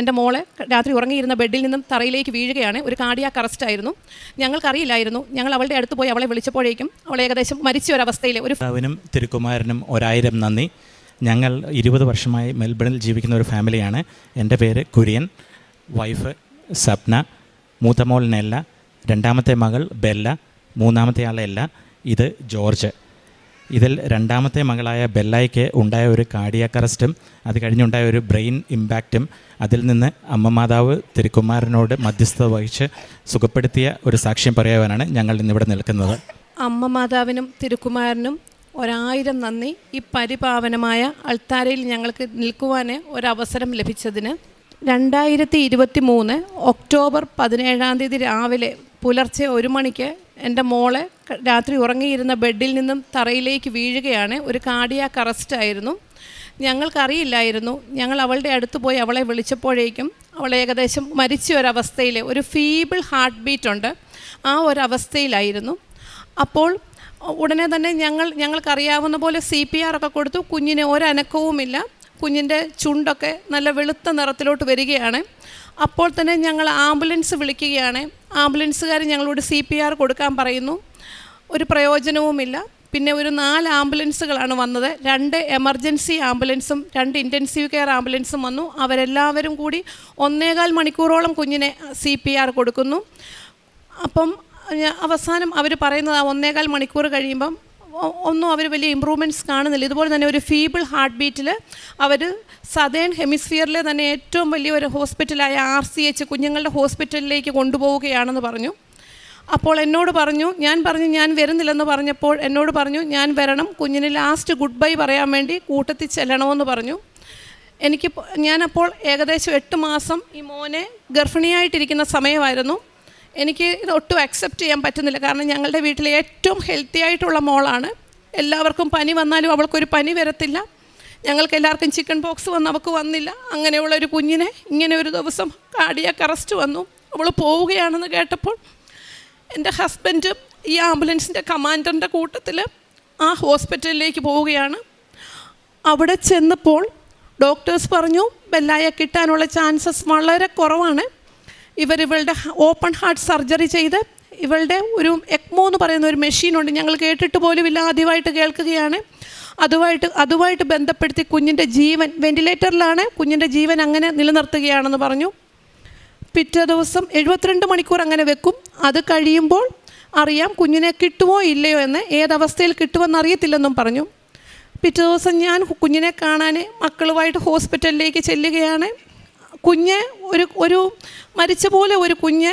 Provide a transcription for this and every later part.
എന്റെ മോളെ രാത്രി ഉറങ്ങിയിരുന്ന ബെഡിൽ നിന്നും തറയിലേക്ക് വീഴുകയാണ്. ഒരു കാർഡിയാക്ക് അറസ്റ്റ് ആയിരുന്നു. ഞങ്ങൾക്കറിയില്ലായിരുന്നു. ഞങ്ങൾ അവളുടെ അടുത്ത് പോയി അവളെ വിളിച്ചപ്പോഴേക്കും അവൾ ഏകദേശം മരിച്ച ഒരവസ്ഥയിൽ ഒരു തിരുക്കുമാരനും ഒരായിരം നന്ദി. ഞങ്ങൾ ഇരുപത് വർഷമായി മെൽബണിൽ ജീവിക്കുന്ന ഒരു ഫാമിലിയാണ്. എന്റെ പേര് കുര്യൻ വൈഫ് സപ്ന മൂത്തമോൾ നെല്ല രണ്ടാമത്തെ മകൾ ബെല്ല മൂന്നാമത്തെ ആൾ എല്ല ഇത് ജോർജ്. ഇതിൽ രണ്ടാമത്തെ മകളായ ബെല്ലായ്ക്ക് ഉണ്ടായ ഒരു കാർഡിയാക് അറസ്റ്റും അത് കഴിഞ്ഞുണ്ടായ ഒരു ബ്രെയിൻ ഇമ്പാക്റ്റും അതിൽ നിന്ന് അമ്മ മാതാവ് തിരുക്കുമാരനോട് മധ്യസ്ഥത വഹിച്ച് സുഖപ്പെടുത്തിയ ഒരു സാക്ഷ്യം പറയാനാണ് ഞങ്ങൾ ഇന്നിവിടെ നിൽക്കുന്നത്. അമ്മ മാതാവിനും തിരുക്കുമാരനും ഒരായിരം നന്ദി. ഈ പരിപാവനമായ അൾത്താരയിൽ ഞങ്ങൾക്ക് നിൽക്കുവാൻ ഒരവസരം ലഭിച്ചതിന്. രണ്ടായിരത്തി ഇരുപത്തി മൂന്ന് ഒക്ടോബർ പതിനേഴാം തീയതി രാവിലെ പുലർച്ചെ ഒരു മണിക്ക് എന്റെ മോളെ രാത്രി ഉറങ്ങിയിരുന്ന ബെഡിൽ നിന്നും തറയിലേക്ക് വീഴുകയാണ്. ഒരു കാർഡിയാക്ക് അറസ്റ്റ് ആയിരുന്നു. ഞങ്ങൾക്കറിയില്ലായിരുന്നു. ഞങ്ങൾ അവളുടെ അടുത്ത് പോയി അവളെ വിളിച്ചപ്പോഴേക്കും അവൾ ഏകദേശം മരിച്ച ഒരവസ്ഥയിൽ ഒരു ഫീബിൾ ഹാർട്ട് ബീറ്റ് ഉണ്ട്. ആ ഒരവസ്ഥയിലായിരുന്നു. അപ്പോൾ ഉടനെ തന്നെ ഞങ്ങൾ ഞങ്ങൾക്കറിയാവുന്ന പോലെ സി പി ആർ ഒക്കെ കൊടുത്തു. കുഞ്ഞിന് ഒരനക്കവുമില്ല. കുഞ്ഞിന്റെ ചുണ്ടൊക്കെ നല്ല വെളുത്ത നിറത്തിലോട്ട് വരികയാണ്. അപ്പോൾ തന്നെ ഞങ്ങൾ ആംബുലൻസ് വിളിക്കുകയാണ്. ആംബുലൻസുകാർ ഞങ്ങളോട് സി പി ആർ കൊടുക്കാൻ പറയുന്നു. ഒരു പ്രയോജനവുമില്ല. പിന്നെ ഒരു നാല് ആംബുലൻസുകളാണ് വന്നത്. രണ്ട് എമർജൻസി ആംബുലൻസും രണ്ട് ഇന്റൻസീവ് കെയർ ആംബുലൻസും വന്നു. അവരെല്ലാവരും കൂടി ഒന്നേകാൽ മണിക്കൂറോളം കുഞ്ഞിനെ സി പി ആർ കൊടുക്കുന്നു. അപ്പം അവസാനം അവർ പറയുന്നത് ആ ഒന്നേകാൽ മണിക്കൂർ കഴിയുമ്പം ഒന്നും അവർ വലിയ ഇമ്പ്രൂവ്മെന്റ്സ് കാണുന്നില്ല. ഇതുപോലെ തന്നെ ഒരു ഫീബിൾ ഹാർട്ട് ബീറ്റിൽ അവർ സദേൺ ഹെമിസ്ഫിയറിലെ തന്നെ ഏറ്റവും വലിയ ഒരു ഹോസ്പിറ്റലായ ആർ സി എച്ച് കുഞ്ഞുങ്ങളുടെ ഹോസ്പിറ്റലിലേക്ക് കൊണ്ടുപോവുകയാണെന്ന് പറഞ്ഞു. അപ്പോൾ എന്നോട് പറഞ്ഞു ഞാൻ പറഞ്ഞു ഞാൻ വരുന്നില്ലെന്ന് പറഞ്ഞപ്പോൾ എന്നോട് പറഞ്ഞു ഞാൻ വരണം കുഞ്ഞിന് ലാസ്റ്റ് ഗുഡ് ബൈ പറയാൻ വേണ്ടി കൂട്ടത്തിൽ ചെല്ലണമെന്ന് പറഞ്ഞു. എനിക്ക് ഞാനപ്പോൾ ഏകദേശം എട്ട് മാസം ഈ മോനെ ഗർഭിണിയായിട്ടിരിക്കുന്ന സമയമായിരുന്നു. എനിക്ക് ഇത് ഒട്ടും അക്സെപ്റ്റ് ചെയ്യാൻ പറ്റുന്നില്ല. കാരണം ഞങ്ങളുടെ വീട്ടിലെ ഏറ്റവും ഹെൽത്തി ആയിട്ടുള്ള മോളാണ്. എല്ലാവർക്കും പനി വന്നാലും അവൾക്കൊരു പനി വരത്തില്ല. ഞങ്ങൾക്ക് എല്ലാവർക്കും ചിക്കൻ ബോക്സ് വന്ന് അവൾക്ക് വന്നില്ല. അങ്ങനെയുള്ള ഒരു കുഞ്ഞിനെ ഇങ്ങനെ ഒരു ദിവസം കാർഡിയാക്ക് അറസ്റ്റ് വന്നു. അവൾ പോവുകയാണെന്ന് കേട്ടപ്പോൾ എന്റെ ഹസ്ബൻഡ് ഈ ആംബുലൻസിന്റെ കമാൻഡറിന്റെ കൂട്ടത്തിൽ ആ ഹോസ്പിറ്റലിലേക്ക് പോവുകയാണ്. അവിടെ ചെന്നപ്പോൾ ഡോക്ടേഴ്സ് പറഞ്ഞു ബെല്ലായ കിട്ടാനുള്ള ചാൻസസ് വളരെ കുറവാണ്. ഇവർ ഇവളുടെ ഓപ്പൺ ഹാർട്ട് സർജറി ചെയ്ത് ഇവളുടെ ഒരു എക്മോ എന്ന് പറയുന്ന ഒരു മെഷീനുണ്ട് ഞങ്ങൾ കേട്ടിട്ട് പോലും ഇല്ല ആദ്യമായിട്ട് കേൾക്കുകയാണ്. അതുമായിട്ട് അതുമായിട്ട് ബന്ധപ്പെടുത്തി കുഞ്ഞിന്റെ ജീവൻ വെന്റിലേറ്ററിലാണ് കുഞ്ഞിന്റെ ജീവൻ അങ്ങനെ നിലനിർത്തുകയാണെന്ന് പറഞ്ഞു. പിറ്റേ ദിവസം എഴുപത്തിരണ്ട് മണിക്കൂർ അങ്ങനെ വെക്കും. അത് കഴിയുമ്പോൾ അറിയാം കുഞ്ഞിനെ കിട്ടുമോ ഇല്ലയോ എന്ന് ഏതവസ്ഥയിൽ കിട്ടുമെന്ന് അറിയത്തില്ലെന്നും പറഞ്ഞു. പിറ്റേ ദിവസം ഞാൻ കുഞ്ഞിനെ കാണാൻ മക്കളുമായിട്ട് ഹോസ്പിറ്റലിലേക്ക് ചെല്ലുകയാണ്. കുഞ്ഞ് ഒരു ഒരു മരിച്ച പോലെ ഒരു കുഞ്ഞ്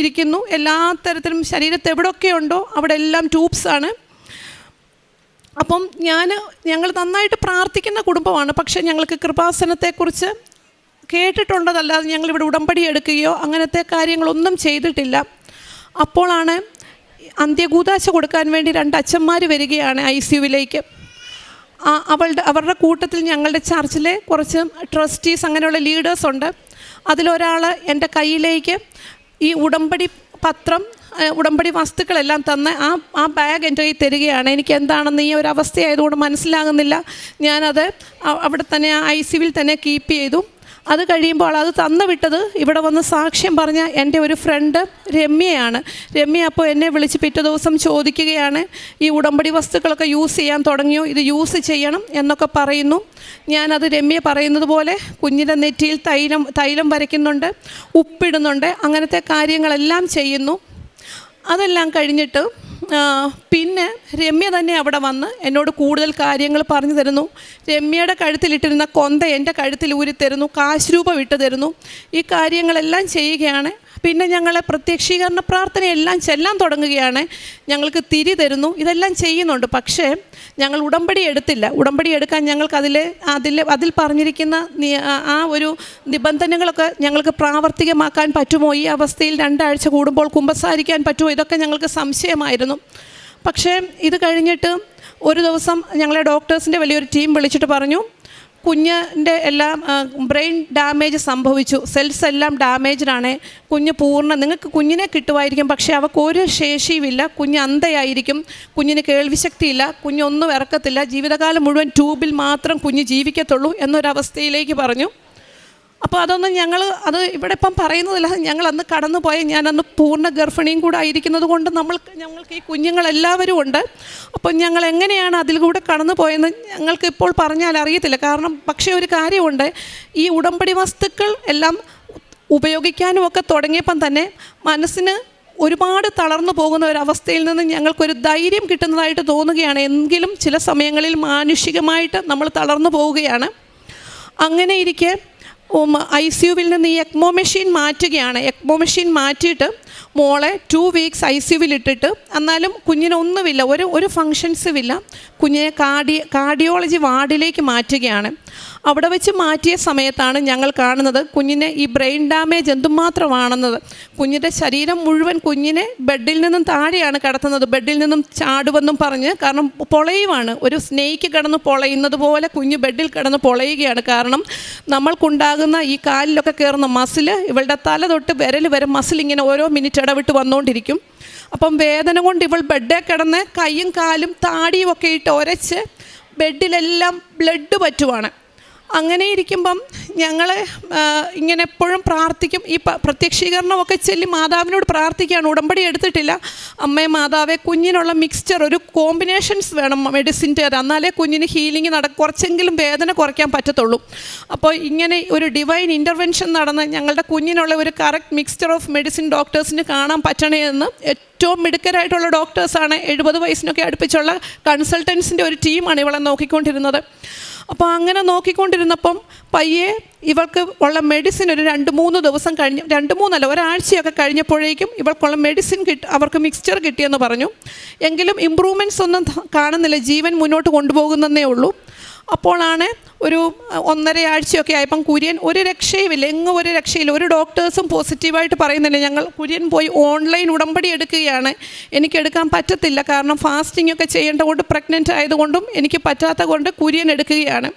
ഇരിക്കുന്നു. എല്ലാ തരത്തിലും ശരീരത്ത് എവിടെയൊക്കെ ഉണ്ടോ അവിടെ എല്ലാം ട്യൂബ്സാണ്. അപ്പം ഞാൻ ഞങ്ങൾ നന്നായിട്ട് പ്രാർത്ഥിക്കുന്ന കുടുംബമാണ്. പക്ഷേ ഞങ്ങൾക്ക് കൃപാസനത്തെക്കുറിച്ച് കേട്ടിട്ടുള്ളതല്ലാതെ ഞങ്ങളിവിടെ ഉടമ്പടി എടുക്കുകയോ അങ്ങനത്തെ കാര്യങ്ങളൊന്നും ചെയ്തിട്ടില്ല. അപ്പോഴാണ് അന്ത്യകൂതാശ കൊടുക്കാൻ വേണ്ടി രണ്ട് അച്ഛന്മാർ വരികയാണ് ഐ സി യുവിലേക്ക്. അവളുടെ അവരുടെ കൂട്ടത്തിൽ ഞങ്ങളുടെ ചർച്ചിലെ കുറച്ച് ട്രസ്റ്റീസ് അങ്ങനെയുള്ള ലീഡേഴ്സ് ഉണ്ട്. അതിലൊരാൾ എന്റെ കയ്യിലേക്ക് ഈ ഉടമ്പടി പത്രം ഉടമ്പടി വസ്തുക്കളെല്ലാം തന്ന് ആ ആ ബാഗ് എന്റെ കയ്യിൽ തരികയാണ്. എനിക്ക് എന്താണെന്ന് ഈ ഒരു അവസ്ഥയായതുകൊണ്ട് മനസ്സിലാകുന്നില്ല. ഞാനത് അവിടെ തന്നെ ഐ സിവിൽ തന്നെ കീപ്പ് ചെയ്തു. അത് കഴിയുമ്പോൾ അത് തന്നു വിട്ടത് ഇവിടെ വന്ന് സാക്ഷ്യം പറഞ്ഞ എന്റെ ഒരു ഫ്രണ്ട് രമ്യയാണ്. രമ്യ അപ്പോൾ എന്നെ വിളിച്ച് പിറ്റേ ദിവസം ചോദിക്കുകയാണ് ഈ ഉടമ്പടി വസ്തുക്കളൊക്കെ യൂസ് ചെയ്യാൻ തുടങ്ങിയോ? ഇത് യൂസ് ചെയ്യണം? എന്നൊക്കെ പറയുന്നു. ഞാനത് രമ്യ പറയുന്നത് പോലെ കുഞ്ഞിന്റെ നെറ്റിയിൽ തൈലം തൈലം വരയ്ക്കുന്നുണ്ട് ഉപ്പിടുന്നുണ്ട് അങ്ങനത്തെ കാര്യങ്ങളെല്ലാം ചെയ്യുന്നു. അതെല്ലാം കഴിഞ്ഞിട്ട് പിന്നെ രമ്യ തന്നെ അവിടെ വന്ന് എന്നോട് കൂടുതൽ കാര്യങ്ങൾ പറഞ്ഞു തരുന്നു. രമ്യയുടെ കഴുത്തിലിട്ടിരുന്ന കൊന്ത എന്റെ കഴുത്തിൽ ഊരി തരുന്നു കാശ് രൂപ ഇട്ട് തരുന്നു. ഈ കാര്യങ്ങളെല്ലാം ചെയ്യുകയാണ്. പിന്നെ ഞങ്ങളെ പ്രത്യക്ഷീകരണ പ്രാർത്ഥനയെല്ലാം ചെല്ലാൻ തുടങ്ങുകയാണ്. ഞങ്ങൾക്ക് തിരി തരുന്നു. ഇതെല്ലാം ചെയ്യുന്നുണ്ട്. പക്ഷേ ഞങ്ങൾ ഉടമ്പടി എടുത്തില്ല. ഉടമ്പടി എടുക്കാൻ ഞങ്ങൾക്ക് അതിൽ അതിൽ അതിൽ പറഞ്ഞിരിക്കുന്ന ആ- ഒരു നിബന്ധനകളൊക്കെ ഞങ്ങൾക്ക് പ്രാവർത്തികമാക്കാൻ പറ്റുമോ? ഈ അവസ്ഥയിൽ രണ്ടാഴ്ച കൂടുമ്പോൾ കുമ്പസാരിക്കാൻ പറ്റുമോ? ഇതൊക്കെ ഞങ്ങൾക്ക് സംശയമായിരുന്നു. പക്ഷേ ഇത് കഴിഞ്ഞിട്ട് ഒരു ദിവസം ഞങ്ങളെ ഡോക്ടേഴ്സിന്റെ വലിയൊരു ടീം വിളിച്ചിട്ട് പറഞ്ഞു കുഞ്ഞിന്റെ എല്ലാം ബ്രെയിൻ ഡാമേജ് സംഭവിച്ചു. സെൽസ് എല്ലാം ഡാമേജ്ഡ് ആണ് കുഞ്ഞ് പൂർണ നിങ്ങൾക്ക് കുഞ്ഞിനെ കിട്ടുമായിരിക്കും പക്ഷേ അവർക്ക് ഒരു ശേഷിയുമില്ല. കുഞ്ഞ് അന്ധയായിരിക്കും. കുഞ്ഞിന് കേൾവിശക്തിയില്ല. കുഞ്ഞൊന്നും ഇറക്കത്തില്ല. ജീവിതകാലം മുഴുവൻ ട്യൂബിൽ മാത്രം കുഞ്ഞ് ജീവിക്കത്തുള്ളൂ എന്നൊരവസ്ഥയിലേക്ക് പറഞ്ഞു. അപ്പോൾ അതൊന്നും ഞങ്ങൾ അത് ഇവിടെ ഇപ്പം പറയുന്നതല്ല ഞങ്ങൾ അന്ന് കടന്നു പോയ ഞാൻ അന്ന് പൂർണ ഗർഭിണിയും കൂടെ ആയിരിക്കുന്നത് കൊണ്ട് നമ്മൾക്ക് ഞങ്ങൾക്ക് ഈ കുഞ്ഞുങ്ങളെല്ലാവരും ഉണ്ട്. അപ്പം ഞങ്ങൾ എങ്ങനെയാണ് അതിൽ കൂടെ കടന്നു പോയെന്ന് ഞങ്ങൾക്ക് ഇപ്പോൾ പറഞ്ഞാൽ അറിയത്തില്ല. കാരണം പക്ഷേ ഒരു കാര്യമുണ്ട് ഈ ഉടമ്പടി വസ്തുക്കൾ എല്ലാം ഉപയോഗിക്കാനും ഒക്കെ തുടങ്ങിയപ്പം തന്നെ മനസ്സിന് ഒരുപാട് തളർന്നു പോകുന്ന ഒരവസ്ഥയിൽ നിന്ന് ഞങ്ങൾക്കൊരു ധൈര്യം കിട്ടുന്നതായിട്ട് തോന്നുകയാണ്. എങ്കിലും ചില സമയങ്ങളിൽ മാനുഷികമായിട്ട് നമ്മൾ തളർന്നു പോവുകയാണ്. അങ്ങനെ ഇരിക്കെ ഐ സി യുവിൽ നിന്ന് ഈ എക്മോ മെഷീൻ മാറ്റുകയാണ്. എക്മോ മെഷീൻ മാറ്റിയിട്ട് മോളെ ടു വീക്സ് ഐ സി ഇട്ടിട്ട് എന്നാലും കുഞ്ഞിനൊന്നുമില്ല ഒരു ഒരു ഫങ്ഷൻസും ഇല്ല. കുഞ്ഞിനെ കാർഡി കാർഡിയോളജി വാർഡിലേക്ക് മാറ്റുകയാണ്. അവിടെ വെച്ച് മാറ്റിയ സമയത്താണ് ഞങ്ങൾ കാണുന്നത് കുഞ്ഞിനെ ഈ ബ്രെയിൻ ഡാമേജ് എന്തുമാത്രമാണെന്നത്. കുഞ്ഞിന്റെ ശരീരം മുഴുവൻ കുഞ്ഞിനെ ബെഡിൽ നിന്നും താഴെയാണ് കിടത്തുന്നത്. ബെഡിൽ നിന്നും ചാടുവെന്നും പറഞ്ഞ് കാരണം പൊളയുവാണ്. ഒരു സ്നേഹിക്ക് കിടന്ന് പൊളയുന്നത് പോലെ കുഞ്ഞ് ബെഡിൽ കിടന്ന് പൊളയുകയാണ്. കാരണം നമ്മൾക്കുണ്ടാകുന്ന ഈ കാലിലൊക്കെ കയറുന്ന മസിൽ ഇവളുടെ തല തൊട്ട് വിരൽ വരെ മസിൽ ഇങ്ങനെ ഓരോ മിനിറ്റ് ഇടവിട്ട് വന്നുകൊണ്ടിരിക്കും അപ്പം വേദന കൊണ്ട് ഇവൾ ബെഡിൽ കിടന്ന് കൈയും കാലും താടിയും ഒക്കെ ഇട്ട് ഒരച്ച് ബെഡിലെല്ലാം ബ്ലഡ് പറ്റുവാണ്. അങ്ങനെ ഇരിക്കുമ്പം ഞങ്ങൾ ഇങ്ങനെ എപ്പോഴും പ്രാർത്ഥിക്കും. ഈ പ്രത്യക്ഷീകരണമൊക്കെ ചൊല്ലി മാതാവിനോട് പ്രാർത്ഥിക്കുകയാണ്. ഉടമ്പടി എടുത്തിട്ടില്ല. അമ്മേ മാതാവെ കുഞ്ഞിനുള്ള മിക്സ്ചർ ഒരു കോമ്പിനേഷൻസ് വേണം മെഡിസിന്റെ എന്നാലേ കുഞ്ഞിന് ഹീലിംഗ് നട കുറച്ചെങ്കിലും വേദന കുറയ്ക്കാൻ പറ്റത്തുള്ളൂ. അപ്പോൾ ഇങ്ങനെ ഒരു ഡിവൈൻ ഇന്റർവെൻഷൻ നടന്ന് ഞങ്ങളുടെ കുഞ്ഞിനുള്ള ഒരു കറക്റ്റ് മിക്സ്ചർ ഓഫ് മെഡിസിൻ ഡോക്ടേഴ്സിന് കാണാൻ പറ്റണേ എന്ന് ഏറ്റവും മിടുക്കരായിട്ടുള്ള ഡോക്ടേഴ്സാണ് എഴുപത് വയസ്സിനൊക്കെ അടുപ്പിച്ചുള്ള കൺസൾട്ടൻസിന്റെ ഒരു ടീമാണ് ഇവളെ നോക്കിക്കൊണ്ടിരുന്നത്. അപ്പോൾ അങ്ങനെ നോക്കിക്കൊണ്ടിരുന്നപ്പം പയ്യെ ഇവൾക്ക് ഉള്ള മെഡിസിൻ ഒരു രണ്ട് മൂന്ന് ദിവസം കഴിഞ്ഞ് രണ്ട് മൂന്നല്ല ഒരാഴ്ചയൊക്കെ കഴിഞ്ഞപ്പോഴേക്കും ഇവൾക്കുള്ള മെഡിസിൻ കിട്ടി അവർക്ക് മിക്സ്ചർ കിട്ടിയെന്ന് പറഞ്ഞു. എങ്കിലും ഇമ്പ്രൂവ്മെന്റ്സ് ഒന്നും കാണുന്നില്ല. ജീവൻ മുന്നോട്ട് കൊണ്ടുപോകുന്നതേ ഉള്ളൂ. അപ്പോളാണ് ഒരു അഹ്, ഒന്നര ആഴ്ചയൊക്കെ ആയപ്പം കുര്യൻ ഒരു രക്ഷയുമില്ല. എങ്ങും ഒരു രക്ഷയില്ല. ഒരു ഡോക്ടേഴ്സും പോസിറ്റീവായിട്ട് പറയുന്നില്ല. ഞങ്ങൾ കുര്യൻ പോയി ഓൺലൈൻ ഉടമ്പടി എടുക്കുകയാണ്. എനിക്ക് എടുക്കാൻ പറ്റത്തില്ല. കാരണം ഫാസ്റ്റിംഗ് ഒക്കെ ചെയ്യേണ്ട കൊണ്ട് പ്രഗ്നന്റ് ആയതുകൊണ്ടും എനിക്ക് പറ്റാത്ത കൊണ്ട് കുര്യൻ എടുക്കുകയാണ്.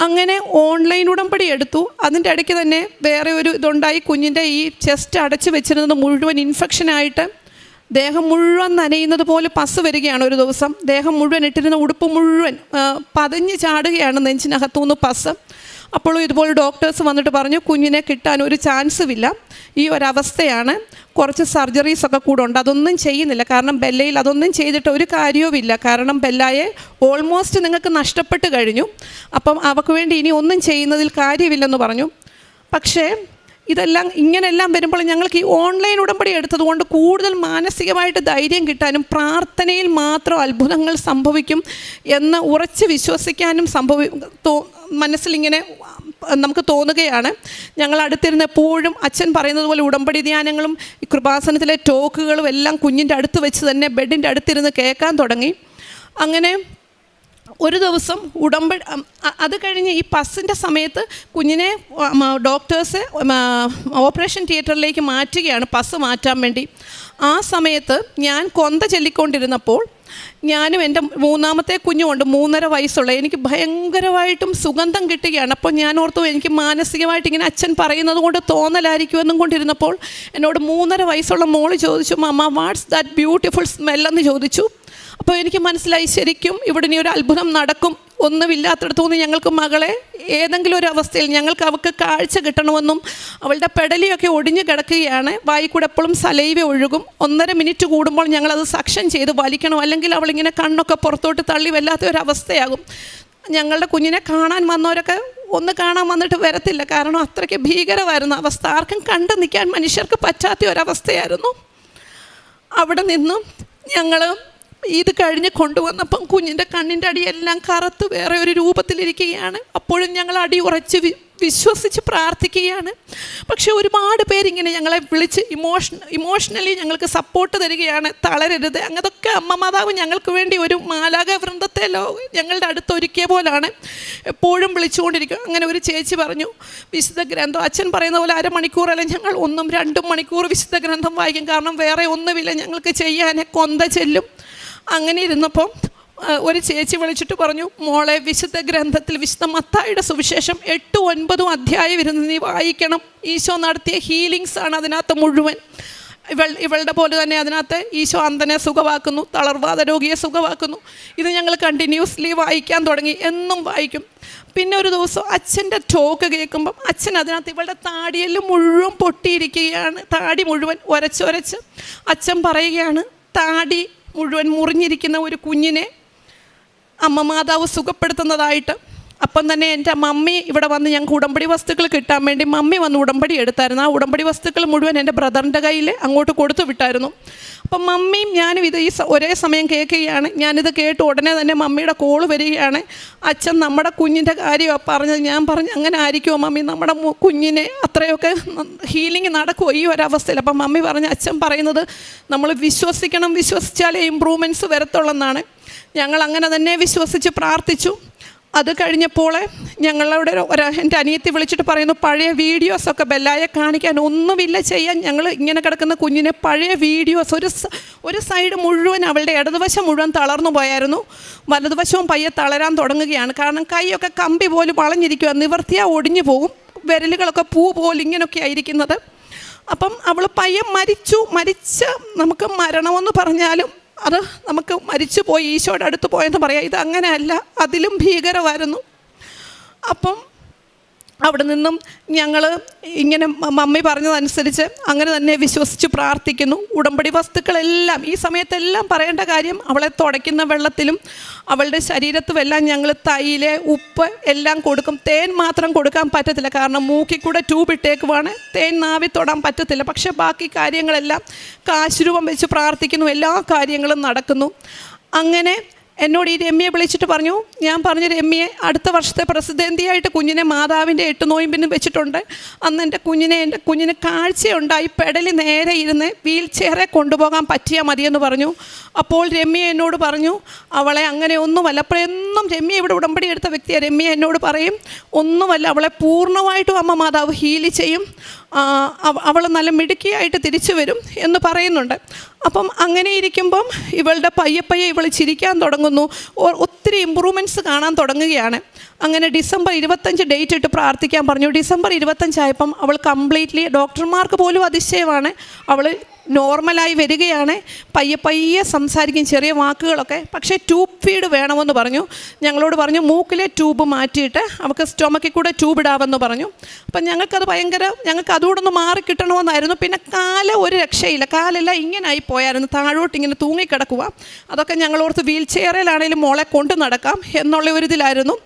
അങ്ങനെ ഓൺലൈൻ ഉടമ്പടി എടുത്തു. അതിന്റെ ഇടയ്ക്ക് തന്നെ വേറെ ഒരു ഇതുണ്ടായി. കുഞ്ഞിന്റെ ഈ ചെസ്റ്റ് അടച്ചു വെച്ചിരുന്നത് മുഴുവൻ ഇൻഫെക്ഷനായിട്ട് ദേഹം മുഴുവൻ നനയുന്നത് പോലെ പസ് വരികയാണ് ഒരു ദിവസം. ദേഹം മുഴുവൻ ഇട്ടിരുന്ന ഉടുപ്പ് മുഴുവൻ പതിഞ്ഞ് ചാടുകയാണ് നെഞ്ചിനകത്തുനിന്ന് പസ്. അപ്പോഴും ഇതുപോലെ ഡോക്ടേഴ്സ് വന്നിട്ട് പറഞ്ഞു കുഞ്ഞിനെ കിട്ടാൻ ഒരു ചാൻസും ഇല്ല. ഈ ഒരവസ്ഥയാണ്. കുറച്ച് സർജറീസ് ഒക്കെ കൂടെ ഉണ്ട്. അതൊന്നും ചെയ്യുന്നില്ല. കാരണം ബെല്ലയിൽ അതൊന്നും ചെയ്തിട്ട് ഒരു കാര്യവുമില്ല കാരണം ബെല്ലായെ ഓൾമോസ്റ്റ് നിങ്ങൾക്ക് നഷ്ടപ്പെട്ട് കഴിഞ്ഞു. അപ്പം അവക്ക് വേണ്ടി ഇനി ഒന്നും ചെയ്യുന്നതിൽ കാര്യമില്ലെന്ന് പറഞ്ഞു. പക്ഷേ ഇതെല്ലാം ഇങ്ങനെയെല്ലാം വരുമ്പോൾ ഞങ്ങൾക്ക് ഈ ഓൺലൈൻ ഉടമ്പടി എടുത്തതുകൊണ്ട് കൂടുതൽ മാനസികമായിട്ട് ധൈര്യം കിട്ടാനും പ്രാർത്ഥനയിൽ മാത്രം അത്ഭുതങ്ങൾ സംഭവിക്കും എന്ന് ഉറച്ച് വിശ്വസിക്കാനും സംഭവി മനസ്സിലിങ്ങനെ നമുക്ക് തോന്നുകയാണ്. ഞങ്ങൾ അടുത്തിരുന്ന് എപ്പോഴും അച്ഛൻ പറയുന്നത് പോലെ ഉടമ്പടി ധ്യാനങ്ങളും കൃപാസനത്തിലെ ടോക്കുകളും എല്ലാം കുഞ്ഞിന്റെ അടുത്ത് വെച്ച് തന്നെ ബെഡിന്റെ അടുത്തിരുന്ന് കേൾക്കാൻ തുടങ്ങി. അങ്ങനെ ഒരു ദിവസം ഉടമ്പ അത് കഴിഞ്ഞ് ഈ പസ്സിന്റെ സമയത്ത് കുഞ്ഞിനെ ഡോക്ടേഴ്സ് ഓപ്പറേഷൻ തിയേറ്ററിലേക്ക് മാറ്റുകയാണ് പസ് മാറ്റാൻ വേണ്ടി. ആ സമയത്ത് ഞാൻ കൊന്ത ചൊല്ലിക്കൊണ്ടിരുന്നപ്പോൾ ഞാനും എന്റെ മൂന്നാമത്തെ കുഞ്ഞുമുണ്ട് മൂന്നര വയസ്സുള്ള എനിക്ക് ഭയങ്കരമായിട്ടും സുഗന്ധം കിട്ടുകയാണ്. അപ്പോൾ ഞാൻ ഓർത്തു എനിക്ക് മാനസികമായിട്ട് ഇങ്ങനെ അച്ഛൻ പറയുന്നത് കൊണ്ട് തോന്നലായിരിക്കുമെന്നും കൊണ്ടിരുന്നപ്പോൾ എന്നോട് മൂന്നര വയസ്സുള്ള മോൾ ചോദിച്ചു മമ്മ വാട്ട്സ് ദാറ്റ് ബ്യൂട്ടിഫുൾ സ്മെല്ലെന്ന് ചോദിച്ചു. അപ്പോൾ എനിക്ക് മനസ്സിലായി ശരിക്കും ഇവിടെ ഇനി ഒരു അത്ഭുതം നടക്കും. ഒന്നുമില്ലാത്തടത്തുനിന്ന് ഞങ്ങൾക്ക് മകളെ ഏതെങ്കിലും ഒരു അവസ്ഥയിൽ ഞങ്ങൾക്ക് അവൾക്ക് കാഴ്ച കിട്ടണമെന്നും അവളുടെ പെടലിയൊക്കെ ഒടിഞ്ഞു കിടക്കുകയാണ്. വായിക്കൂടെ എപ്പോഴും സലൈവ ഒഴുകും. ഒന്നര മിനിറ്റ് കൂടുമ്പോൾ ഞങ്ങളത് സക്ഷൻ ചെയ്ത് വലിക്കണം. അല്ലെങ്കിൽ അവളിങ്ങനെ കണ്ണൊക്കെ പുറത്തോട്ട് തള്ളി വല്ലാത്ത ഒരു അവസ്ഥയാകും. ഞങ്ങളുടെ കുഞ്ഞിനെ കാണാൻ വന്നവരൊക്കെ ഒന്ന് കാണാൻ വന്നിട്ട് വരത്തില്ല. കാരണം അത്രയ്ക്ക് ഭീകരമായിരുന്നു അവസ്ഥ. ആർക്കും കണ്ടു നിൽക്കാൻ മനുഷ്യർക്ക് പറ്റാത്ത ഒരവസ്ഥയായിരുന്നു അവിടെ നിന്നും ഞങ്ങൾ ഇത് കഴിഞ്ഞ് കൊണ്ടുവന്നപ്പം കുഞ്ഞിന്റെ കണ്ണിന്റെ അടിയെല്ലാം കറുത്ത് വേറെ ഒരു രൂപത്തിലിരിക്കുകയാണ്. അപ്പോഴും ഞങ്ങൾ അടി ഉറച്ച് വിശ്വസിച്ച് പ്രാർത്ഥിക്കുകയാണ്. പക്ഷേ ഒരുപാട് പേരിങ്ങനെ ഞങ്ങളെ വിളിച്ച് ഇമോഷൻ ഇമോഷണലി ഞങ്ങൾക്ക് സപ്പോർട്ട് തരികയാണ്. തളരരുത്. അങ്ങനതൊക്കെ അമ്മ മാതാവ് ഞങ്ങൾക്ക് വേണ്ടി ഒരു മാലാക വൃന്ദത്തെ ലോ ഞങ്ങളുടെ അടുത്ത് ഒരുക്കിയ പോലാണ്. എപ്പോഴും വിളിച്ചുകൊണ്ടിരിക്കും. അങ്ങനെ ഒരു ചേച്ചി പറഞ്ഞു വിശുദ്ധ ഗ്രന്ഥം അച്ഛൻ പറയുന്ന പോലെ അരമണിക്കൂറല്ല ഞങ്ങൾ ഒന്നും രണ്ടും മണിക്കൂർ വിശുദ്ധ ഗ്രന്ഥം വായിക്കും. കാരണം വേറെ ഒന്നുമില്ല ഞങ്ങൾക്ക് ചെയ്യാൻ കൊന്ത ചെല്ലും. അങ്ങനെ ഇരുന്നപ്പം ഒരു ചേച്ചി വിളിച്ചിട്ട് പറഞ്ഞു മോളെ വിശുദ്ധ ഗ്രന്ഥത്തിൽ വിശുദ്ധ മത്തായുടെ സുവിശേഷം എട്ടും ഒൻപതും അധ്യായം ഇരുന്ന് നീ വായിക്കണം. ഈശോ നടത്തിയ ഹീലിങ്സ് ആണ് അതിനകത്ത് മുഴുവൻ. ഇവൾ ഇവളുടെ പോലെ തന്നെ അതിനകത്ത് ഈശോ അന്തനെ സുഖമാക്കുന്നു തളർവാദ രോഗിയെ സുഖമാക്കുന്നു. ഇത് ഞങ്ങൾ കണ്ടിന്യൂസ്ലി വായിക്കാൻ തുടങ്ങി എന്നും വായിക്കും. പിന്നെ ഒരു ദിവസം അച്ഛന്റെ ടോക്ക് കേൾക്കുമ്പം അച്ഛൻ അതിനകത്ത് ഇവളുടെ താടിയെല്ലാം മുഴുവൻ പൊട്ടിയിരിക്കുകയാണ് താടി മുഴുവൻ ഒരച്ചൊരച്ച് അച്ഛൻ പറയുകയാണ് താടി മുഴുവൻ മുറിഞ്ഞിരിക്കുന്ന ഒരു കുഞ്ഞിനെ അമ്മ മാതാവ് സുഖപ്പെടുത്തുന്നതായിട്ട് അപ്പം തന്നെ എന്റെ മമ്മി ഇവിടെ വന്ന് ഞങ്ങൾക്ക് ഉടമ്പടി വസ്തുക്കൾ കിട്ടാൻ വേണ്ടി മമ്മി വന്ന് ഉടമ്പടി എടുത്തായിരുന്നു. ആ ഉടമ്പടി വസ്തുക്കൾ മുഴുവൻ എന്റെ ബ്രദറിന്റെ കയ്യിൽ അങ്ങോട്ട് കൊടുത്തു വിട്ടായിരുന്നു. അപ്പം മമ്മിയും ഞാനും ഇത് ഈ ഒരേ സമയം കേൾക്കുകയാണ് ഞാനിത് കേട്ട് ഉടനെ തന്നെ മമ്മിയുടെ കോൾ വരികയാണ്. അച്ഛൻ നമ്മുടെ കുഞ്ഞിന്റെ കാര്യമാണ് പറഞ്ഞത്. ഞാൻ പറഞ്ഞു അങ്ങനെ ആയിരിക്കുമോ മമ്മി? നമ്മുടെ കുഞ്ഞിനെ അത്രയൊക്കെ ഹീലിംഗ് നടക്കുമോ ഈ ഒരവസ്ഥയിൽ? അപ്പം മമ്മി പറഞ്ഞു അച്ഛൻ പറയുന്നത് നമ്മൾ വിശ്വസിക്കണം. വിശ്വസിച്ചാലേ ഇമ്പ്രൂവ്മെന്റ്സ് വരത്തുള്ളെന്നാണ് ഞങ്ങൾ അങ്ങനെ തന്നെ വിശ്വസിച്ച് പ്രാർത്ഥിച്ചു. അത് കഴിഞ്ഞപ്പോൾ ഒരു എന്റെ അനിയത്തി വിളിച്ചിട്ട് പറയുന്നു പഴയ വീഡിയോസൊക്കെ ബെല്ലായെ കാണിക്കാൻ ഒന്നുമില്ല ചെയ്യാൻ. ഞങ്ങൾ ഇങ്ങനെ കിടക്കുന്ന കുഞ്ഞിനെ പഴയ വീഡിയോസ് ഒരു ഒരു സൈഡ് മുഴുവൻ അവളുടെ ഇടതുവശം മുഴുവൻ തളർന്നു പോയായിരുന്നു. വലതുവശവും പയ്യെ തളരാൻ തുടങ്ങുകയാണ്. കാരണം കൈയൊക്കെ കമ്പി പോലും വളഞ്ഞിരിക്കുക നിവർത്തിയാ ഒടിഞ്ഞു പോകും. വിരലുകളൊക്കെ പൂ പോലെ ഇങ്ങനെയൊക്കെ ആയിരിക്കുന്നത്. അപ്പം അവൾ പയ്യെ മരിച്ചു. മരിച്ച് നമുക്ക് മരണമെന്ന് പറഞ്ഞാലും അത് നമുക്ക് മരിച്ചു പോയി ഈശോയുടെ അടുത്ത് പോയെന്ന് പറയാം. ഇത് അങ്ങനെയല്ല. അതിലും ഭീകരമായിരുന്നു. അപ്പം അവിടെ നിന്നും ഞങ്ങൾ ഇങ്ങനെ മമ്മി പറഞ്ഞതനുസരിച്ച് അങ്ങനെ തന്നെ വിശ്വസിച്ച് പ്രാർത്ഥിക്കുന്നു. ഉടമ്പടി വസ്തുക്കളെല്ലാം ഈ സമയത്തെല്ലാം പറയേണ്ട കാര്യം അവളെ തുടയ്ക്കുന്ന വെള്ളത്തിലും അവളുടെ ശരീരത്തുമെല്ലാം ഞങ്ങൾ തൈൽ ഉപ്പ് എല്ലാം കൊടുക്കും. തേൻ മാത്രം കൊടുക്കാൻ പറ്റത്തില്ല. കാരണം മൂക്കിൽ കൂടെ ട്യൂബ് ഇട്ടേക്കുവാണ്. തേൻ നാവി തൊടാൻ പറ്റത്തില്ല. പക്ഷേ ബാക്കി കാര്യങ്ങളെല്ലാം കാശുരൂപം വെച്ച് പ്രാർത്ഥിക്കുന്നു. എല്ലാ കാര്യങ്ങളും നടക്കുന്നു. അങ്ങനെ എന്നോട് ഈ രമ്യയെ വിളിച്ചിട്ട് പറഞ്ഞു ഞാൻ പറഞ്ഞു രമ്യയെ അടുത്ത വർഷത്തെ പ്രസിദ്ധന്തിയായിട്ട് കുഞ്ഞിനെ മാതാവിന്റെ എട്ട് നോയിമ്പിനും വെച്ചിട്ടുണ്ട്. അന്ന് എന്റെ കുഞ്ഞിനെ എന്റെ കുഞ്ഞിന് കാഴ്ചയുണ്ടായി പെടലി നേരെ ഇരുന്ന് വീൽ ചെയറെ കൊണ്ടുപോകാൻ പറ്റിയാൽ മതിയെന്ന് പറഞ്ഞു. അപ്പോൾ രമ്യ എന്നോട് പറഞ്ഞു അവളെ അങ്ങനെ ഒന്നുമല്ല അപ്പോൾ എന്നും രമ്യ ഇവിടെ ഉടമ്പടി എടുത്ത വ്യക്തിയാണ് രമ്യ എന്നോട് പറയും ഒന്നുമല്ല അവളെ പൂർണമായിട്ടും അമ്മ മാതാവ് ഹീൽ ചെയ്യും. അവൾ നല്ല മിടുക്കിയായിട്ട് തിരിച്ചു വരും എന്ന് പറയുന്നുണ്ട്. അപ്പം അങ്ങനെ ഇരിക്കുമ്പം ഇവളുടെ പയ്യെ പയ്യെ ഇവൾ ചിരിക്കാൻ തുടങ്ങുന്നു. ഒത്തിരി ഇമ്പ്രൂവ്മെന്റ്സ് കാണാൻ തുടങ്ങുകയാണ്. അങ്ങനെ ഡിസംബർ ഇരുപത്തഞ്ച് ഡേറ്റ് ഇട്ട് പ്രാർത്ഥിക്കാൻ പറഞ്ഞു. ഡിസംബർ ഇരുപത്തഞ്ചായപ്പം അവൾ കംപ്ലീറ്റ്ലി ഡോക്ടർമാർക്ക് പോലും അതിശയമാണ്. അവൾ നോർമലായി വരികയാണ്. പയ്യെ പയ്യെ സംസാരിക്കും ചെറിയ വാക്കുകളൊക്കെ. പക്ഷേ ട്യൂബ് ഫീഡ് വേണമെന്ന് പറഞ്ഞു. ഞങ്ങളോട് പറഞ്ഞു മൂക്കിലെ ട്യൂബ് മാറ്റിയിട്ട് അവൾക്ക് സ്റ്റൊമക്കിൽ കൂടെ ട്യൂബ് ഇടാമെന്ന് പറഞ്ഞു. അപ്പം ഞങ്ങൾക്കത് ഭയങ്കര ഞങ്ങൾക്ക് അതുകൂടെ ഒന്ന് മാറി കിട്ടണമെന്നായിരുന്നു. പിന്നെ കാല ഒരു രക്ഷയില്ല. കാലെല്ലാം ഇങ്ങനായി പോയായിരുന്നു. താഴോട്ട് ഇങ്ങനെ തൂങ്ങിക്കിടക്കുക അതൊക്കെ ഞങ്ങളോർത്ത് വീൽ ചെയറിലാണെങ്കിലും മോളെ കൊണ്ടു നടക്കാം എന്നുള്ള ഒരു ഇതിലായിരുന്നു.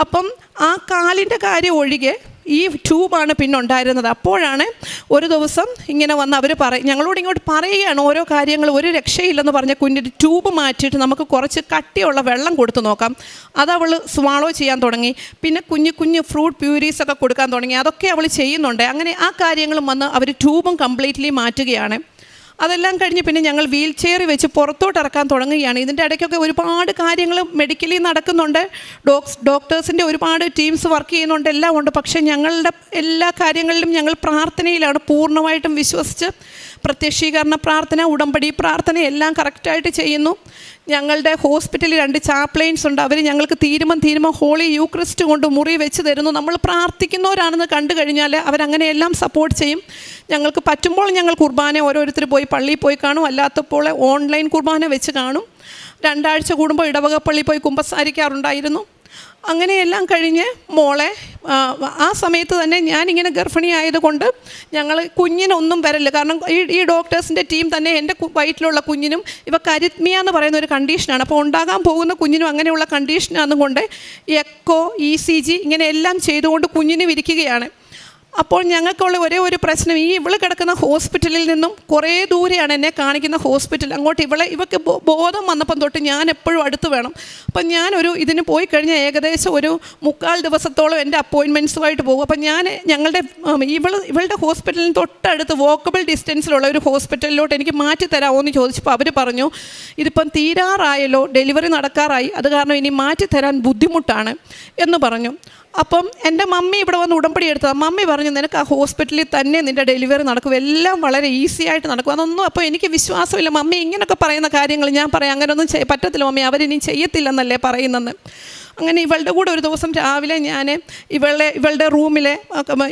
അപ്പം ആ കാലിന്റെ കാര്യം ഒഴികെ ഈ ട്യൂബാണ് പിന്നെ ഉണ്ടായിരുന്നത് അപ്പോഴാണ് ഒരു ദിവസം ഇങ്ങനെ വന്ന് അവർ പറയും ഞങ്ങളോട് ഇങ്ങോട്ട് പറയുകയാണ് ഓരോ കാര്യങ്ങൾ ഒരു രക്ഷയില്ലെന്ന് പറഞ്ഞ കുഞ്ഞിന്റെ ട്യൂബ് മാറ്റിയിട്ട് നമുക്ക് കുറച്ച് കട്ടിയുള്ള വെള്ളം കൊടുത്ത് നോക്കാം. അത് അവൾ സ്വാളോ ചെയ്യാൻ തുടങ്ങി. പിന്നെ കുഞ്ഞു കുഞ്ഞു ഫ്രൂട്ട് പ്യൂരീസ് ഒക്കെ കൊടുക്കാൻ തുടങ്ങി. അതൊക്കെ അവൾ ചെയ്യുന്നുണ്ട്. അങ്ങനെ ആ കാര്യങ്ങളും വന്ന് അവർ ട്യൂബും കംപ്ലീറ്റ്ലി മാറ്റുകയാണ്. അതെല്ലാം കഴിഞ്ഞ് പിന്നെ ഞങ്ങൾ വീൽ ചെയർ വെച്ച് പുറത്തോട്ട് ഇറക്കാൻ തുടങ്ങുകയാണ്. ഇതിന്റെ ഇടയ്ക്കൊക്കെ ഒരുപാട് കാര്യങ്ങൾ മെഡിക്കലി നടക്കുന്നുണ്ട്. ഡോക്സ് ഡോക്ടേഴ്സിന്റെ ഒരുപാട് ടീംസ് വർക്ക് ചെയ്യുന്നുണ്ട് എല്ലാം ഉണ്ട്. പക്ഷേ ഞങ്ങളുടെ എല്ലാ കാര്യങ്ങളിലും ഞങ്ങൾ പ്രാർത്ഥനയിലാണ് പൂർണമായിട്ടും വിശ്വസിച്ച് പ്രത്യക്ഷീകരണ പ്രാർത്ഥന ഉടമ്പടി പ്രാർത്ഥന എല്ലാം കറക്റ്റായിട്ട് ചെയ്യുന്നു. ഞങ്ങളുടെ ഹോസ്പിറ്റലിൽ രണ്ട് ചാപ്ലൈൻസ് ഉണ്ട്. അവർ ഞങ്ങൾക്ക് തീരുമാൻ തീരുമ്പം ഹോളി യൂക്രിസ്റ്റ് കൊണ്ട് മുറി വെച്ച് തരുന്നു. നമ്മൾ പ്രാർത്ഥിക്കുന്നവരാണെന്ന് കണ്ടു കഴിഞ്ഞാൽ അവരങ്ങനെയെല്ലാം സപ്പോർട്ട് ചെയ്യും. ഞങ്ങൾക്ക് പറ്റുമ്പോൾ ഞങ്ങൾ കുർബാന ഓരോരുത്തർ പോയി പള്ളിയിൽ പോയി കാണും. അല്ലാത്തപ്പോൾ ഓൺലൈൻ കുർബാന വെച്ച് കാണും. രണ്ടാഴ്ച കൂടുമ്പോൾ ഇടവക പള്ളിയിൽ പോയി കുമ്പസാരിക്കാറുണ്ടായിരുന്നു. അങ്ങനെയെല്ലാം കഴിഞ്ഞ് മോളെ ആ, സമയത്ത് തന്നെ ഞാനിങ്ങനെ ഗർഭിണിയായതുകൊണ്ട് ഞങ്ങൾ കുഞ്ഞിനൊന്നും വരല്ല കാരണം ഈ ഈ ഡോക്ടേഴ്സിന്റെ ടീം തന്നെ എന്റെ വയറ്റിലുള്ള കുഞ്ഞിനും ഇവ കരിത്മിയ എന്ന് പറയുന്ന ഒരു കണ്ടീഷനാണ്. അപ്പോൾ ഉണ്ടാകാൻ പോകുന്ന കുഞ്ഞിനും അങ്ങനെയുള്ള കണ്ടീഷനാണെന്നുകൊണ്ട് എക്കോ ഇ സി ജി ഇങ്ങനെ എല്ലാം ചെയ്തുകൊണ്ട് കുഞ്ഞിനും ഇരിക്കുകയാണ്. അപ്പോൾ ഞങ്ങൾക്കുള്ള ഒരേ ഒരു പ്രശ്നം ഈ ഇവൾ കിടക്കുന്ന ഹോസ്പിറ്റലിൽ നിന്നും കുറേ ദൂരെയാണ് എന്നെ കാണിക്കുന്ന ഹോസ്പിറ്റൽ. അങ്ങോട്ട് ഇവളെ ഇവക്ക് ബോധം വന്നപ്പം തൊട്ട് ഞാൻ എപ്പോഴും അടുത്ത് വേണം. അപ്പം ഞാനൊരു ഇതിന് പോയി കഴിഞ്ഞാൽ ഏകദേശം ഒരു മുക്കാൽ ദിവസത്തോളം എന്റെ അപ്പോയിൻമെന്റ്സുമായിട്ട് പോകും. അപ്പം ഞാൻ ഞങ്ങളുടെ ഇവൾ ഇവളുടെ ഹോസ്പിറ്റലിന് തൊട്ടടുത്ത് വോക്കബിൾ ഡിസ്റ്റൻസിലുള്ള ഒരു ഹോസ്പിറ്റലിലോട്ട് എനിക്ക് മാറ്റി തരാമോ എന്ന് ചോദിച്ചപ്പോൾ അവർ പറഞ്ഞു ഇതിപ്പം തീരാറായല്ലോ ഡെലിവറി നടക്കാറായി. അത് കാരണം ഇനി മാറ്റി തരാൻ ബുദ്ധിമുട്ടാണ് എന്ന് പറഞ്ഞു. അപ്പം എന്റെ മമ്മി ഇവിടെ വന്ന് ഉടമ്പടി എടുത്തത്. മമ്മി പറഞ്ഞു നിനക്ക് ആ ഹോസ്പിറ്റലിൽ തന്നെ നിന്റെ ഡെലിവറി നടക്കും. എല്ലാം വളരെ ഈസി ആയിട്ട് നടക്കും. അതൊന്നും അപ്പോൾ എനിക്ക് വിശ്വാസമില്ല. മമ്മി ഇങ്ങനെയൊക്കെ പറയുന്ന കാര്യങ്ങൾ ഞാൻ പറയാം. അങ്ങനെയൊന്നും പറ്റത്തില്ല മമ്മി. അവരിനി ചെയ്യത്തില്ലെന്നല്ലേ പറയുന്നത്. അങ്ങനെ ഇവളുടെ കൂടെ ഒരു ദിവസം രാവിലെ ഞാൻ ഇവളെ ഇവളുടെ റൂമിലെ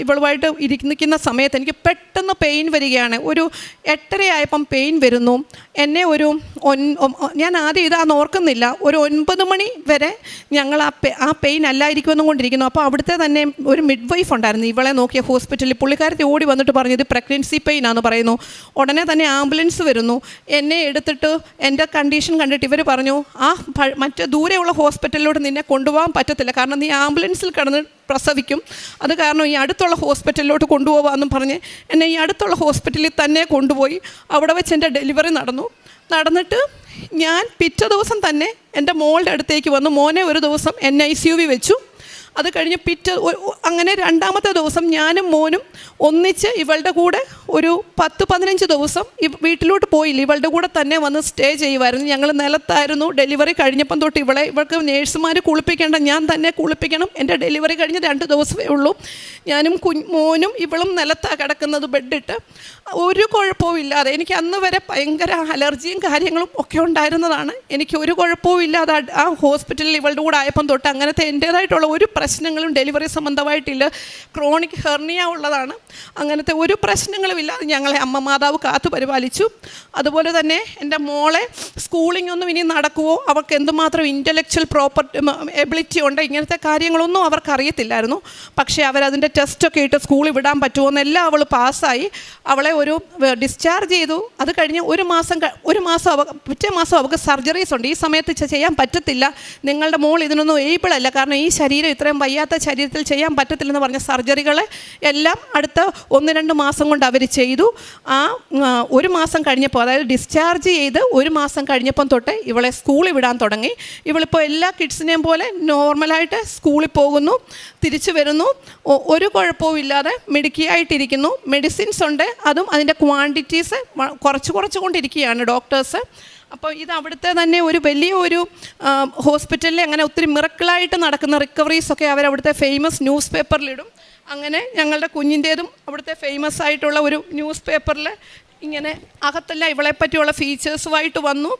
ഇവളുമായിട്ട് ഇരിക്കുന്ന സമയത്ത് എനിക്ക് പെട്ടെന്ന് പെയിൻ വരികയാണ്. ഒരു എട്ടരയായപ്പം പെയിൻ വരുന്നു. എന്നെ ഒരു ഞാൻ ആദ്യം ഇതാന്ന് ഓർക്കുന്നില്ല. ഒരു ഒൻപത് മണി വരെ ഞങ്ങൾ ആ പെ ആ പെയിൻ അല്ലായിരിക്കുമെന്നും കൊണ്ടിരിക്കുന്നു. അപ്പോൾ അവിടുത്തെ തന്നെ ഒരു മിഡ് വൈഫ് ഉണ്ടായിരുന്നു. ഇവളെ നോക്കിയ ഹോസ്പിറ്റലിൽ പുള്ളിക്കാരത്തി ഓടി വന്നിട്ട് പറഞ്ഞു ഇത് പ്രഗ്നൻസി പെയിൻ ആണെന്ന് പറയുന്നു. ഉടനെ തന്നെ ആംബുലൻസ് വരുന്നു. എന്നെ എടുത്തിട്ട് എന്റെ കണ്ടീഷൻ കണ്ടിട്ട് ഇവർ പറഞ്ഞു ആ മറ്റേ ദൂരെയുള്ള ഹോസ്പിറ്റലിലോട്ട് നിന്നെ കൊണ്ടുപോകാൻ പറ്റത്തില്ല. കാരണം നീ ആംബുലൻസിൽ കിടന്ന് പ്രസവിക്കും. അത് കാരണം ഈ അടുത്തുള്ള ഹോസ്പിറ്റലിലോട്ട് കൊണ്ടുപോകാമെന്നും പറഞ്ഞ് എന്നെ ഈ അടുത്തുള്ള ഹോസ്പിറ്റലിൽ തന്നെ കൊണ്ടുപോയി അവിടെ വെച്ച് എന്റെ ഡെലിവറി നടന്നു. നടന്നിട്ട് ഞാൻ പിറ്റേ ദിവസം തന്നെ എന്റെ മോളുടെ അടുത്തേക്ക് വന്നു. മോനെ ഒരു ദിവസം എൻ ഐ സി യു വി വെച്ചു. അത് കഴിഞ്ഞ് പിറ്റേ അങ്ങനെ രണ്ടാമത്തെ ദിവസം ഞാനും മോനും ഒന്നിച്ച് ഇവളുടെ കൂടെ ഒരു പത്ത് പതിനഞ്ച് ദിവസം വീട്ടിലോട്ട് പോയില്ല. ഇവളുടെ കൂടെ തന്നെ വന്ന് സ്റ്റേ ചെയ്യുമായിരുന്നു ഞങ്ങൾ നിലത്തായിരുന്നു. ഡെലിവറി കഴിഞ്ഞപ്പം തൊട്ട് ഇവളെ ഇവൾക്ക് നേഴ്സുമാർ കുളിപ്പിക്കേണ്ട ഞാൻ തന്നെ കുളിപ്പിക്കണം. എന്റെ ഡെലിവറി കഴിഞ്ഞ് രണ്ട് ദിവസമേ ഉള്ളൂ. ഞാനും കു മോനും ഇവളും നിലത്താണ് കിടക്കുന്നത് ബെഡിട്ട്. ഒരു കുഴപ്പവും ഇല്ലാതെ എനിക്ക് അന്ന് വരെ ഭയങ്കര അലർജിയും കാര്യങ്ങളും ഒക്കെ ഉണ്ടായിരുന്നതാണ്. എനിക്ക് ഒരു കുഴപ്പവും ഇല്ലാതെ ആ- ഹോസ്പിറ്റലിൽ ഇവളുടെ കൂടെ ആയപ്പം തൊട്ട് അങ്ങനത്തെ എന്റേതായിട്ടുള്ള ഒരു പ്രശ്നങ്ങളും ഡെലിവറി സംബന്ധമായിട്ടില്ല. ക്രോണിക് ഹെർണിയ ഉള്ളതാണ്. അങ്ങനത്തെ ഒരു പ്രശ്നങ്ങളും ഇല്ലാതെ ഞങ്ങളെ അമ്മ മാതാവ് കാത്തു പരിപാലിച്ചു. അതുപോലെ തന്നെ എന്റെ മോളെ സ്കൂളിംഗ് ഒന്നും ഇനി നടക്കുമോ അവർക്ക് എന്തുമാത്രം ഇന്റലക്ച്വൽ പ്രോപ്പർട്ടി എബിലിറ്റി ഉണ്ട്? ഇങ്ങനത്തെ കാര്യങ്ങളൊന്നും അവർക്ക് അറിയത്തില്ലായിരുന്നു പക്ഷേ അവരതിന്റെ ടെസ്റ്റൊക്കെ ഇട്ട് സ്കൂളിൽ വിടാൻ പറ്റുമോ എന്നെല്ലാം അവൾ പാസ്സായി. അവളെ ഒരു ഡിസ്ചാർജ് ചെയ്തു. അത് കഴിഞ്ഞ് ഒരു മാസം ഒരു മാസം അവ പിറ്റേ മാസം അവൾക്ക് സർജറീസ് ഉണ്ട്. ഈ സമയത്ത് ചെയ്യാൻ പറ്റത്തില്ല. നിങ്ങളുടെ മോൾ ഇതിനൊന്നും ഏബിൾ കാരണം ഈ ശരീരം ഇത്രയും വയ്യാത്ത ശരീരത്തിൽ ചെയ്യാൻ പറ്റത്തില്ലെന്ന് പറഞ്ഞ സർജറികളെ എല്ലാം അടുത്ത ഒന്ന് രണ്ട് മാസം കൊണ്ട് അവർ ചെയ്തു. ആ ഒരു മാസം കഴിഞ്ഞപ്പോൾ അതായത് ഡിസ്ചാർജ് ചെയ്ത് ഒരു മാസം കഴിഞ്ഞപ്പം തൊട്ട് ഇവളെ സ്കൂളിൽ വിടാൻ തുടങ്ങി. ഇവളിപ്പോൾ എല്ലാ കിഡ്സിനെയും പോലെ നോർമലായിട്ട് സ്കൂളിൽ പോകുന്നു തിരിച്ചു വരുന്നു. ഒരു കുഴപ്പവും ഇല്ലാതെ മെഡിക്കിയായിട്ടിരിക്കുന്നു മെഡിസിൻസ് ഉണ്ട് അതും അതിന്റെ ക്വാണ്ടിറ്റീസ് കുറച്ച് കുറച്ച് കൊണ്ടിരിക്കുകയാണ് ഡോക്ടേഴ്സ് അപ്പോൾ ഇത് അവിടുത്തെ തന്നെ ഒരു വലിയ ഒരു ഹോസ്പിറ്റലിൽ അങ്ങനെ ഒത്തിരി മിറക്കിളായിട്ട് നടക്കുന്ന റിക്കവറീസ് ഒക്കെ അവർ അവിടുത്തെ ഫേമസ് ന്യൂസ് പേപ്പറിലിടും അങ്ങനെ ഞങ്ങളുടെ കുഞ്ഞിന്റേതും അവിടുത്തെ ഫേമസ് ആയിട്ടുള്ള ഒരു ന്യൂസ് പേപ്പറിൽ ഇങ്ങനെ അകത്തെല്ലാം ഇവളെ പറ്റിയുള്ള ഫീച്ചേഴ്സുമായിട്ട് വന്നു.